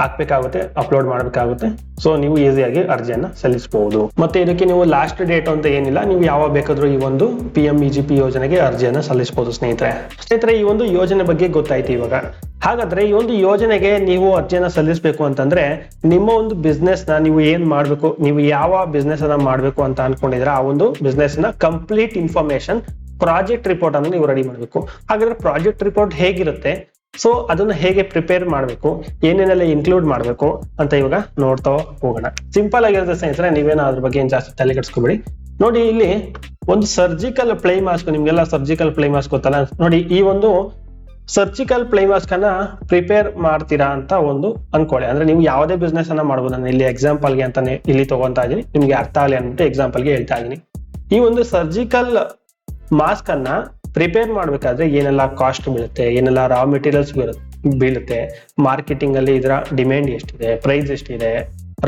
ಹಾಕ್ಬೇಕಾಗುತ್ತೆ ಅಪ್ಲೋಡ್ ಮಾಡಬೇಕಾಗುತ್ತೆ. ಸೊ ನೀವು ಈಸಿಯಾಗಿ ಅರ್ಜಿಯನ್ನ ಸಲ್ಲಿಸಬಹುದು ಮತ್ತೆ ಇದಕ್ಕೆ ನೀವು ಲಾಸ್ಟ್ ಡೇಟ್ ಅಂತ ಏನಿಲ್ಲ, ನೀವು ಯಾವಾಗ ಬೇಕಾದ್ರೂ ಈ ಒಂದು ಪಿ ಎಂ ಇ ಪಿ ಯೋಜನೆಗೆ ಅರ್ಜಿಯನ್ನ ಸಲ್ಲಿಸಬಹುದು ಸ್ನೇಹಿತರೆ. ಸ್ನೇಹಿತರೆ, ಈ ಒಂದು ಯೋಜನೆ ಬಗ್ಗೆ ಗೊತ್ತಾಯ್ತು ಇವಾಗ. ಹಾಗಾದ್ರೆ ಈ ಒಂದು ಯೋಜನೆಗೆ ನೀವು ಅರ್ಜಿಯನ್ನ ಸಲ್ಲಿಸಬೇಕು ಅಂತಂದ್ರೆ, ನಿಮ್ಮ ಒಂದು ಬಿಸ್ನೆಸ್ನ ನೀವು ಏನ್ ಮಾಡ್ಬೇಕು, ನೀವು ಯಾವ ಬಿಸ್ನೆಸ್ ಅನ್ನ ಮಾಡ್ಬೇಕು ಅಂತ ಅನ್ಕೊಂಡಿದ್ರೆ ಆ ಒಂದು ಬಿಸ್ನೆಸ್ನ ಕಂಪ್ಲೀಟ್ ಇನ್ಫಾರ್ಮೇಶನ್ ಪ್ರಾಜೆಕ್ಟ್ ರಿಪೋರ್ಟ್ ಅನ್ನು ನೀವು ರೆಡಿ ಮಾಡಬೇಕು. ಹಾಗಾದ್ರೆ ಪ್ರಾಜೆಕ್ಟ್ ರಿಪೋರ್ಟ್ ಹೇಗಿರುತ್ತೆ? ಸೊ ಅದನ್ನ ಹೇಗೆ ಪ್ರಿಪೇರ್ ಮಾಡಬೇಕು, ಏನೇನೆಲ್ಲ ಇನ್ಕ್ಲೂಡ್ ಮಾಡಬೇಕು ಅಂತ ಇವಾಗ ನೋಡ್ತಾ ಹೋಗೋಣ. ಸಿಂಪಲ್ ಆಗಿರೋದು ಸ್ನೇಹಿತರೆ, ನೀವೇನೋ ಅದ್ರ ಬಗ್ಗೆ ಏನು ಜಾಸ್ತಿ ತಲೆ ಕೆಡಿಸ್ಕೊಬೇಡಿ. ನೋಡಿ, ಇಲ್ಲಿ ಒಂದು ಸರ್ಜಿಕಲ್ ಪ್ಲೇ ಮಾಸ್ಕ್ ನಿಮ್ಗೆಲ್ಲ ಸರ್ಜಿಕಲ್ ಪ್ಲೇ ಮಾಸ್ಕ್ ಗೊತ್ತಲ್ಲ? ನೋಡಿ, ಈ ಒಂದು ಸರ್ಜಿಕಲ್ ಪ್ಲೇ ಮಾಸ್ಕ್ ಅನ್ನ ಪ್ರಿಪೇರ್ ಮಾಡ್ತೀರಾ ಅಂತ ಒಂದು ಅನ್ಕೊಳ್ಳಿ. ಅಂದ್ರೆ ನೀವು ಯಾವುದೇ ಬಿಸ್ನೆಸ್ ಅನ್ನ ಮಾಡ್ಬೋದು. ನಾನು ಇಲ್ಲಿ ಎಕ್ಸಾಂಪಲ್ಗೆ ಅಂತಾನೆ ಇಲ್ಲಿ ತಗೊಂತಾ ಇದೀನಿ ನಿಮ್ಗೆ ಅರ್ಥ ಆಗಲಿ ಅಂದ್ಬಿಟ್ಟು ಎಕ್ಸಾಂಪಲ್ಗೆ ಹೇಳ್ತಾ ಇದೀನಿ ಈ ಒಂದು ಸರ್ಜಿಕಲ್ ಮಾಸ್ಕ್ ಅನ್ನ ಪ್ರಿಪೇರ್ ಮಾಡ್ಬೇಕಾದ್ರೆ ಏನೆಲ್ಲ ಕಾಸ್ಟ್ ಬೀಳುತ್ತೆ, ಏನೆಲ್ಲ ರಾ ಮೆಟೀರಿಯಲ್ಸ್ ಬೀಳುತ್ತೆ ಮಾರ್ಕೆಟಿಂಗ್ ಅಲ್ಲಿ ಇದರ ಡಿಮ್ಯಾಂಡ್ ಎಷ್ಟಿದೆ ಪ್ರೈಸ್ ಎಷ್ಟಿದೆ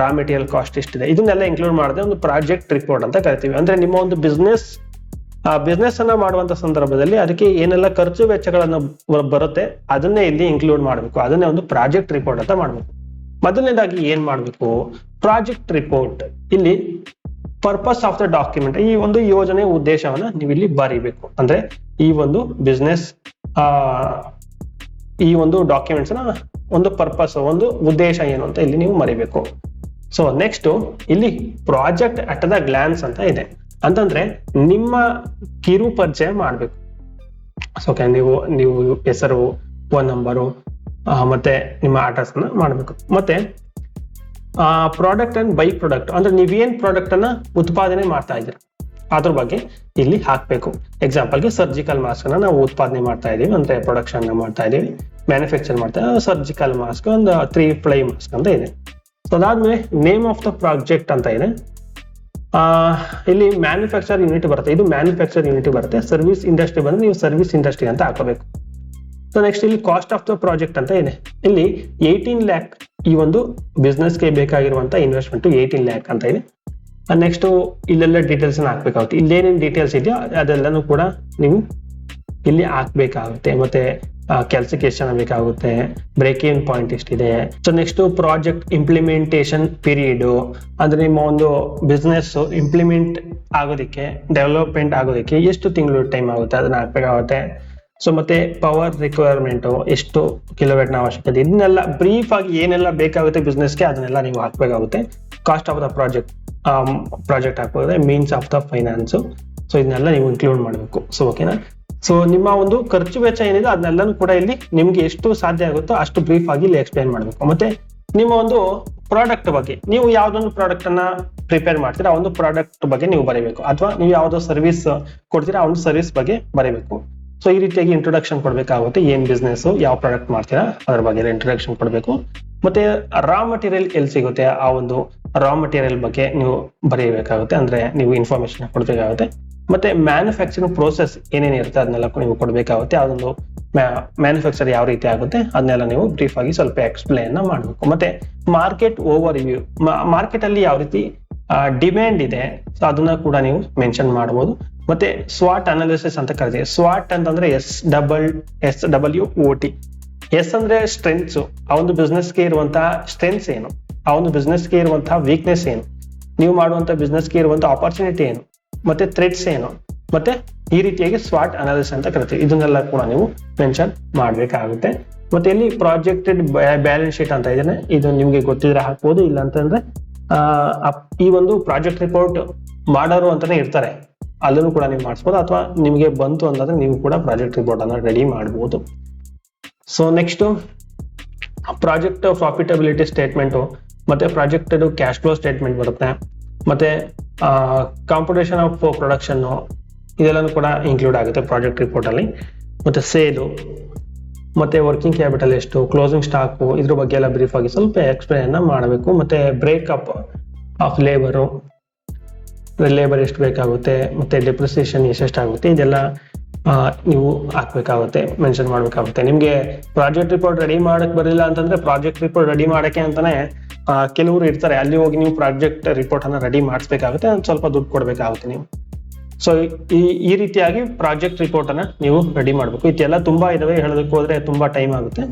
ರಾ ಮೆಟೀರಿಯಲ್ ಕಾಸ್ಟ್ ಎಷ್ಟಿದೆ, ಇದನ್ನೆಲ್ಲ ಇನ್ಕ್ಲೂಡ್ ಮಾಡಿದ್ರೆ ಒಂದು ಪ್ರಾಜೆಕ್ಟ್ ರಿಪೋರ್ಟ್ ಅಂತ ಕರಿತೀವಿ. ಅಂದ್ರೆ ನಿಮ್ಮ ಒಂದು ಬಿಸ್ನೆಸ್ ಆ ಬಿಸ್ನೆಸ್ ಅನ್ನ ಮಾಡುವಂತ ಸಂದರ್ಭದಲ್ಲಿ ಅದಕ್ಕೆ ಏನೆಲ್ಲ ಖರ್ಚು ವೆಚ್ಚಗಳನ್ನ ಬರುತ್ತೆ, ಅದನ್ನೇ ಇಲ್ಲಿ ಇನ್ಕ್ಲೂಡ್ ಮಾಡಬೇಕು. ಅದನ್ನೇ ಒಂದು ಪ್ರಾಜೆಕ್ಟ್ ರಿಪೋರ್ಟ್ ಅಂತ ಮಾಡಬೇಕು. ಮೊದಲನೇದಾಗಿ ಏನ್ ಮಾಡಬೇಕು? ಪ್ರಾಜೆಕ್ಟ್ ರಿಪೋರ್ಟ್ ಇಲ್ಲಿ ಪರ್ಪಸ್ ಆಫ್ ದ ಡಾಕ್ಯುಮೆಂಟ್ ಈ ಒಂದು ಯೋಜನೆ ಉದ್ದೇಶವನ್ನ ನೀವು ಇಲ್ಲಿ ಬರೀಬೇಕು. ಅಂದ್ರೆ ಈ ಒಂದು ಬಿಸ್ನೆಸ್ ಈ ಒಂದು ಡಾಕ್ಯುಮೆಂಟ್ಸ್ನ ಒಂದು ಪರ್ಪಸ್ ಒಂದು ಉದ್ದೇಶ ಏನು ಅಂತ ಇಲ್ಲಿ ನೀವು ಮರಿಬೇಕು. ಸೊ ನೆಕ್ಸ್ಟ್ ಇಲ್ಲಿ ಪ್ರಾಜೆಕ್ಟ್ ಅಟ್ ದ ಗ್ಲಾನ್ಸ್ ಅಂತ ಇದೆ. ಅಂತಂದ್ರೆ ನಿಮ್ಮ ಕಿರು ಪರಿಚಯ ಮಾಡ್ಬೇಕು. ಸೊ ನೀವು ನೀವು ಹೆಸರು ಫೋನ್ ನಂಬರು ಮತ್ತೆ ನಿಮ್ಮ ಅಡ್ರೆಸ್ ಅನ್ನ ಮಾಡಬೇಕು. ಮತ್ತೆ ಪ್ರಾಡಕ್ಟ್ ಅಂಡ್ ಬೈ ಪ್ರಾಡಕ್ಟ್ ಅಂದ್ರೆ ನೀವೇನ್ ಪ್ರಾಡಕ್ಟ್ ಅನ್ನ ಉತ್ಪಾದನೆ ಮಾಡ್ತಾ ಇದ್ದೀರಾ? ಅದ್ರ ಬಗ್ಗೆ ಇಲ್ಲಿ ಹಾಕ್ಬೇಕು. ಎಕ್ಸಾಂಪಲ್ಗೆ ಸರ್ಜಿಕಲ್ ಮಾಸ್ಕ್ ಅನ್ನ ನಾವು ಉತ್ಪಾದನೆ ಮಾಡ್ತಾ ಇದೀವಿ ಅಂದ್ರೆ ಪ್ರೊಡಕ್ಷನ್ ಮಾಡ್ತಾ ಇದೀವಿ ಮ್ಯಾನುಫ್ಯಾಕ್ಚರ್ ಮಾಡ್ತಾ ಸರ್ಜಿಕಲ್ ಮಾಸ್ಕ್ ಒಂದು ತ್ರೀ ಪ್ಲೈ ಮಾಸ್ಕ್ ಅಂತ ಇದೆ. ಸೊ ಅದಾದ್ಮೇಲೆ ನೇಮ್ ಆಫ್ ದ ಪ್ರಾಜೆಕ್ಟ್ ಅಂತ ಇದೆ. ಇಲ್ಲಿ ಮ್ಯಾನುಫ್ಯಾಕ್ಚರ್ ಯೂನಿಟ್ ಬರುತ್ತೆ. ಇದು ಮ್ಯಾನುಫ್ಯಾಕ್ಚರ್ ಯೂನಿಟ್ ಬರುತ್ತೆ. ಸರ್ವಿಸ್ ಇಂಡಸ್ಟ್ರಿ ಬಂದ್ರೆ ನೀವು ಸರ್ವಿಸ್ ಇಂಡಸ್ಟ್ರಿ ಅಂತ ಹಾಕೋಬೇಕು ಸೊ ನೆಕ್ಸ್ಟ್ ಇಲ್ಲಿ ಕಾಸ್ಟ್ ಆಫ್ ದ ಪ್ರಾಜೆಕ್ಟ್ ಅಂತ ಇದೆ. ಇಲ್ಲಿ ಏಯ್ಟೀನ್ ಲ್ಯಾಕ್ ಈ ಒಂದು ಬಿಸ್ನೆಸ್ಗೆ ಬೇಕಾಗಿರುವಂತ ಇನ್ವೆಸ್ಟ್ಮೆಂಟ್ ಏಯ್ಟೀನ್ ಲ್ಯಾಕ್ ಅಂತ ಇದೆ. ನೆಕ್ಸ್ಟ್ ಇಲ್ಲೆಲ್ಲ ಡೀಟೇಲ್ಸ್ ಹಾಕ್ಬೇಕಾಗುತ್ತೆ. ಇಲ್ಲೇನೇನು ಡೀಟೇಲ್ಸ್ ಇದೆಯೋ ಅದೆಲ್ಲನೂ ಕೂಡ ನೀವು ಇಲ್ಲಿ ಹಾಕ್ಬೇಕಾಗುತ್ತೆ. ಮತ್ತೆ ಕೆಲಸಕ್ಕೆ ಎಷ್ಟು ಜನ ಬೇಕಾಗುತ್ತೆ ಬ್ರೇಕಿಂಗ್ ಪಾಯಿಂಟ್ ಎಷ್ಟಿದೆ. So next project implementation period ಅಂದ್ರೆ ನಿಮ್ಮ ಒಂದು ಬಿಸ್ನೆಸ್ ಇಂಪ್ಲಿಮೆಂಟ್ ಆಗೋದಕ್ಕೆ ಡೆವಲಪ್ಮೆಂಟ್ ಆಗೋದಕ್ಕೆ ಎಷ್ಟು ತಿಂಗಳು ಟೈಮ್ ಆಗುತ್ತೆ? ಅದನ್ನ ಹಾಕ್ಬೇಕಾಗುತ್ತೆ. ಸೊ ಮತ್ತೆ ಪವರ್ ರಿಕ್ವೈರ್ಮೆಂಟ್ ಎಷ್ಟು ಕಿಲೋಮೀಟರ್ ಅವಶ್ಯಕತೆ? ಇದನ್ನೆಲ್ಲ ಬ್ರೀಫ್ ಆಗಿ ಏನೆಲ್ಲ ಬೇಕಾಗುತ್ತೆ ಬಿಸ್ನೆಸ್ಗೆ ಅದನ್ನೆಲ್ಲ ನೀವು ಹಾಕ್ಬೇಕಾಗುತ್ತೆ. Cost of the project project ಹಾಕೋದ್ರೆ means of the finance so ಇದನ್ನೆಲ್ಲ ನೀವು ಇನ್ಕ್ಲೂಡ್ ಮಾಡಬೇಕು. ಸೊ ಓಕೆನಾ ಸೊ ನಿಮ್ಮ ಒಂದು ಖರ್ಚು ವೆಚ್ಚ ಏನಿದೆ ಅದನ್ನೆಲ್ಲನೂ ಕೂಡ ಇಲ್ಲಿ ನಿಮ್ಗೆ ಎಷ್ಟು ಸಾಧ್ಯ ಆಗುತ್ತೋ ಅಷ್ಟು ಬ್ರೀಫ್ ಆಗಿ ಇಲ್ಲಿ ಎಕ್ಸ್ಪ್ಲೈನ್ ಮಾಡಬೇಕು. ಮತ್ತೆ ನಿಮ್ಮ ಒಂದು ಪ್ರಾಡಕ್ಟ್ ಬಗ್ಗೆ, ನೀವು ಯಾವ್ದೊಂದು ಪ್ರಾಡಕ್ಟ್ ಅನ್ನ ಪ್ರಿಪೇರ್ ಮಾಡ್ತೀರಾ, ಆ ಒಂದು ಪ್ರಾಡಕ್ಟ್ ಬಗ್ಗೆ ನೀವು ಬರೀಬೇಕು. ಅಥವಾ ನೀವು ಯಾವ್ದೋ ಸರ್ವಿಸ್ ಕೊಡ್ತೀರಾ, ಆ ಒಂದು ಸರ್ವಿಸ್ ಬಗ್ಗೆ ಬರೀಬೇಕು. ಸೊ ಈ ರೀತಿಯಾಗಿ ಇಂಟ್ರೊಡಕ್ಷನ್ ಕೊಡಬೇಕಾಗುತ್ತೆ, ಏನ್ ಬಿಸ್ನೆಸ್ ಯಾವ ಪ್ರಾಡಕ್ಟ್ ಮಾಡ್ತೀರಾ, ಅದ್ರ ಬಗ್ಗೆ ಇಂಟ್ರೊಡಕ್ಷನ್ ಕೊಡಬೇಕು. ಮತ್ತೆ ರಾ ಮಟೀರಿಯಲ್ ಎಲ್ಲಿ ಸಿಗುತ್ತೆ, ಆ ಒಂದು ರಾ ಮಟೀರಿಯಲ್ ಬಗ್ಗೆ ನೀವು ಬರೆಯಬೇಕಾಗುತ್ತೆ ಅಂದ್ರೆ ನೀವು ಇನ್ಫಾರ್ಮೇಶನ್ ಕೊಡಬೇಕಾಗುತ್ತೆ. ಮತ್ತೆ ಮ್ಯಾನುಫ್ಯಾಕ್ಚರಿಂಗ್ ಪ್ರೋಸೆಸ್ ಏನೇನು ಇರುತ್ತೆ, ಅದನ್ನೆಲ್ಲ ನೀವು ಕೊಡಬೇಕಾಗುತ್ತೆ, ಅದೊಂದು ಮ್ಯಾನುಫ್ಯಾಕ್ಚರ್ ಯಾವ ರೀತಿ ಆಗುತ್ತೆ, ಅದನ್ನೆಲ್ಲ ನೀವು ಬ್ರೀಫ್ ಆಗಿ ಸ್ವಲ್ಪ ಎಕ್ಸ್ಪ್ಲೈನ್ ಮಾಡಬೇಕು. ಮತ್ತೆ ಮಾರ್ಕೆಟ್ ಓವರ್ ವ್ಯೂ ಮಾರ್ಕೆಟ್ ಅಲ್ಲಿ ಯಾವ ರೀತಿ ಡಿಮ್ಯಾಂಡ್ ಇದೆ, ಸೊ ಅದನ್ನ ಕೂಡ ನೀವು ಮೆನ್ಷನ್ ಮಾಡಬಹುದು ಮತ್ತೆ ಸ್ವಾಟ್ ಅನಾಲಿಸಿಸ್ ಅಂತ ಕರಿತೀವಿ ಸ್ವಾಟ್ ಅಂತಂದ್ರೆ S double, S W O T. S ಅಂದ್ರೆ ಸ್ಟ್ರೆಂತ್ಸ್. ಆ ಒಂದು ಬಿಸ್ನೆಸ್ಗೆ ಇರುವಂತಹ ಸ್ಟ್ರೆಂತ್ಸ್ ಏನು? ಆ ಒಂದು ಬಿಸ್ನೆಸ್ಗೆ ಇರುವಂತಹ ವೀಕ್ನೆಸ್ ಏನು? ನೀವು ಮಾಡುವಂತ ಬಿಸ್ನೆಸ್ಗೆ ಇರುವಂತ ಆಪರ್ಚುನಿಟಿ ಏನು? ಮತ್ತೆ ಥ್ರೆಡ್ಸ್ ಏನು? ಮತ್ತೆ ಈ ರೀತಿಯಾಗಿ ಸ್ವಾಟ್ ಅನಾಲಿಸ್ ಅಂತ ಕರಿತೀವಿ. ಇದನ್ನೆಲ್ಲ ಕೂಡ ನೀವು ಮೆನ್ಷನ್ ಮಾಡಬೇಕಾಗುತ್ತೆ. ಮತ್ತೆ ಇಲ್ಲಿ ಪ್ರಾಜೆಕ್ಟೆಡ್ ಬ್ಯಾಲೆನ್ಸ್ ಶೀಟ್ ಅಂತ ಇದೆ ಇದು ನಿಮ್ಗೆ ಗೊತ್ತಿದ್ರೆ ಹಾಕ್ಬೋದು. ಇಲ್ಲ ಅಂತಂದ್ರೆ ಈ ಒಂದು ಪ್ರಾಜೆಕ್ಟ್ ರಿಪೋರ್ಟ್ ಮಾಡೋರು ಅಂತಾನೆ ಇರ್ತಾರೆ. ಅಲ್ಲೂ ಕೂಡ ನೀವು ಮಾಡಿಸ್ಬೋದು ಅಥವಾ ನಿಮಗೆ ಬಂತು ಅಂತಂದ್ರೆ ನೀವು ಕೂಡ ಪ್ರಾಜೆಕ್ಟ್ ರಿಪೋರ್ಟ್ ಅನ್ನ ರೆಡಿ ಮಾಡ್ಬೋದು. So next project profitability statement ಮತ್ತೆ ಪ್ರಾಜೆಕ್ಟ್ ಕ್ಯಾಶ್ ಫ್ಲೋ ಸ್ಟೇಟ್ಮೆಂಟ್ ಬರುತ್ತೆ. ಮತ್ತೆ ಕಾಂಪಿಟೇಷನ್ ಆಫ್ ಪ್ರೊಡಕ್ಷನ್ ಇದೆಲ್ಲನೂ ಕೂಡ ಇನ್ಕ್ಲೂಡ್ ಆಗುತ್ತೆ ಪ್ರಾಜೆಕ್ಟ್ ರಿಪೋರ್ಟ್ ಅಲ್ಲಿ. ಮತ್ತೆ ಸೇಲು ಮತ್ತೆ ವರ್ಕಿಂಗ್ ಕ್ಯಾಪಿಟಲ್ ಎಷ್ಟು ಕ್ಲೋಸಿಂಗ್ ಸ್ಟಾಕು ಇದ್ರ ಬಗ್ಗೆ ಎಲ್ಲ ಬ್ರೀಫ್ ಆಗಿ ಸ್ವಲ್ಪ ಎಕ್ಸ್ಪ್ಲೇನ್ ಮಾಡಬೇಕು. ಮತ್ತೆ ಬ್ರೇಕಪ್ ಆಫ್ ಲೇಬರು ಲೇಬರ್ ಎಷ್ಟು ಬೇಕಾಗುತ್ತೆ, ಮತ್ತೆ ಡೆಪ್ರಿಸಿಯೇಷನ್ ಎಷ್ಟೆಷ್ಟಾಗುತ್ತೆ ಇದೆಲ್ಲ ನೀವು ಹಾಕ್ಬೇಕಾಗುತ್ತೆ ಮೆನ್ಷನ್ ಮಾಡ್ಬೇಕಾಗುತ್ತೆ. ನಿಮ್ಗೆ ಪ್ರಾಜೆಕ್ಟ್ ರಿಪೋರ್ಟ್ ರೆಡಿ ಮಾಡಕ್ ಬರಲಿಲ್ಲ ಅಂತಂದ್ರೆ ಪ್ರಾಜೆಕ್ಟ್ ರಿಪೋರ್ಟ್ ರೆಡಿ ಮಾಡಕ್ಕೆ ಅಂತಾನೆ ಕೆಲವರು ಇರ್ತಾರೆ. ಅಲ್ಲಿ ಹೋಗಿ ನೀವು ಪ್ರಾಜೆಕ್ಟ್ ರಿಪೋರ್ಟ್ ಅನ್ನ ರೆಡಿ ಮಾಡಿಸ್ಬೇಕಾಗುತ್ತೆ, ಒಂದು ಸ್ವಲ್ಪ ದುಡ್ಡು ಕೊಡ್ಬೇಕಾಗುತ್ತೆ ನೀವು. ಸೊ ಈ ಈ ರೀತಿಯಾಗಿ ಪ್ರಾಜೆಕ್ಟ್ ರಿಪೋರ್ಟ್ ಅನ್ನ ನೀವು ರೆಡಿ ಮಾಡಬೇಕು. ಇದೆಲ್ಲ ತುಂಬಾ ಇದಾವೆ, ಹೇಳೋದಕ್ಕೆ ಹೋದ್ರೆ ತುಂಬಾ ಟೈಮ್ ಆಗುತ್ತೆ.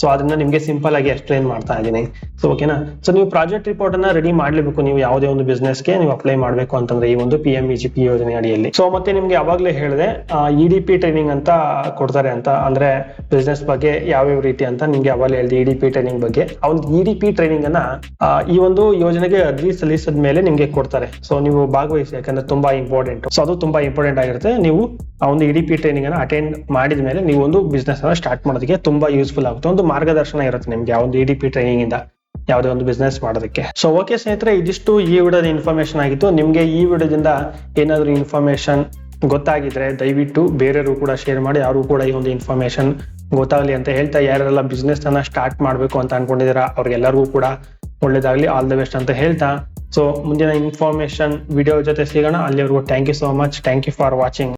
ಸೊ ಅದನ್ನ ನಿಮ್ಗೆ ಸಿಂಪಲ್ ಆಗಿ ಎಕ್ಸ್ಪ್ಲೈನ್ ಮಾಡ್ತಾ ಇದ್ದೀನಿ. ಸೊ ಓಕೆನಾ ಸೊ ನೀವು ಪ್ರಾಜೆಕ್ಟ್ ರಿಪೋರ್ಟ್ ಅನ್ನ ರೆಡಿ ಮಾಡ್ಲೇಬೇಕು. ನೀವು ಯಾವುದೇ ಒಂದು ಬಿಸ್ನೆಸ್ಗೆ ನೀವು ಅಪ್ಲೈ ಮಾಡಬೇಕು ಅಂತಂದ್ರೆ ಈ ಒಂದು P M E G P ಯೋಜನೆ ಅಡಿಯಲ್ಲಿ. ಸೊ ಮತ್ತೆ ನಿಮ್ಗೆ ಯಾವಾಗ್ಲೇ ಹೇಳಿದೆ ಇ ಡಿ ಪಿ ಟ್ರೈನಿಂಗ್ ಅಂತ ಕೊಡ್ತಾರೆ ಅಂತ. ಅಂದ್ರೆ ಬಿಸ್ನೆಸ್ ಬಗ್ಗೆ ಯಾವ್ಯಾವ ರೀತಿ ಅಂತ ನಿಮ್ಗೆ ಅವಾಗಲೇ ಹೇಳಿದೆ ಇ ಡಿ ಪಿ ಟ್ರೈನಿಂಗ್ ಬಗ್ಗೆ. ಆ ಒಂದು ಇ ಡಿ ಪಿ ಟ್ರೈನಿಂಗ್ ಅನ್ನ ಈ ಒಂದು ಯೋಜನೆಗೆ ಅರ್ಜಿ ಸಲ್ಲಿಸಿದ ಮೇಲೆ ನಿಮ್ಗೆ ಕೊಡ್ತಾರೆ. ಸೊ ನೀವು ಭಾಗವಹಿಸಿ, ಯಾಕಂದ್ರೆ ತುಂಬಾ ಇಂಪಾರ್ಟೆಂಟ್ ಸೊ ಅದು ತುಂಬಾ ಇಂಪಾರ್ಟೆಂಟ್ ಆಗಿರುತ್ತೆ. ನೀವು ಆ ಒಂದು ಇ ಡಿ ಪಿ ಟ್ರೈನಿಂಗ್ ಅನ್ನ ಅಟೆಂಡ್ ಮಾಡಿದ ಮೇಲೆ ನೀವು ಒಂದು ಬಿಸ್ನೆಸ್ ಅನ್ನ ಸ್ಟಾರ್ಟ್ ಮಾಡೋದಕ್ಕೆ ತುಂಬಾ ಯೂಸ್ಫುಲ್ ಆಗುತ್ತೆ. ಒಂದು ಮಾರ್ಗದರ್ಶನ ಇರುತ್ತೆ ನಿಮ್ಗೆ ಆ ಒಂದು ಇ ಡಿ ಪಿ ಟ್ರೈನಿಂಗ್ ಇಂದ, ಯಾವುದೇ ಒಂದು ಬಿಸ್ನೆಸ್ ಮಾಡೋದಕ್ಕೆ. ಸೊ ಓಕೆ ಸ್ನೇಹಿತರೆ, ಇದಿಷ್ಟು ಈ ವಿಡಿಯೋದ ಇನ್ಫಾರ್ಮೇಶನ್ ಆಗಿತ್ತು. ನಿಮ್ಗೆ ಈ ವಿಡಿಯೋದಿಂದ ಏನಾದರೂ ಇನ್ಫಾರ್ಮೇಶನ್ ಗೊತ್ತಾಗಿದ್ರೆ ದಯವಿಟ್ಟು ಬೇರೆಯವರು ಕೂಡ ಶೇರ್ ಮಾಡಿ ಯಾರು ಕೂಡ ಈ ಒಂದು ಇನ್ಫಾರ್ಮೇಶನ್ ಗೊತ್ತಾಗ್ಲಿ ಅಂತ ಹೇಳ್ತಾ, ಯಾರೆಲ್ಲ ಬಿಸ್ನೆಸ್ ಅನ್ನ ಸ್ಟಾರ್ಟ್ ಮಾಡಬೇಕು ಅಂತ ಅನ್ಕೊಂಡಿದ್ದೀರಾ, ಅವ್ರಿಗೆಲ್ಲರಿಗೂ ಕೂಡ ಒಳ್ಳೇದಾಗಲಿ ಆಲ್ ದ ಬೆಸ್ಟ್ ಅಂತ ಹೇಳ್ತಾ. ಸೊ ಮುಂದಿನ ಇನ್ಫಾರ್ಮೇಶನ್ ವಿಡಿಯೋ ಜೊತೆ ಸಿಗೋಣ. ಅಲ್ಲಿವರೆಗೂ thank you so much thank you for watching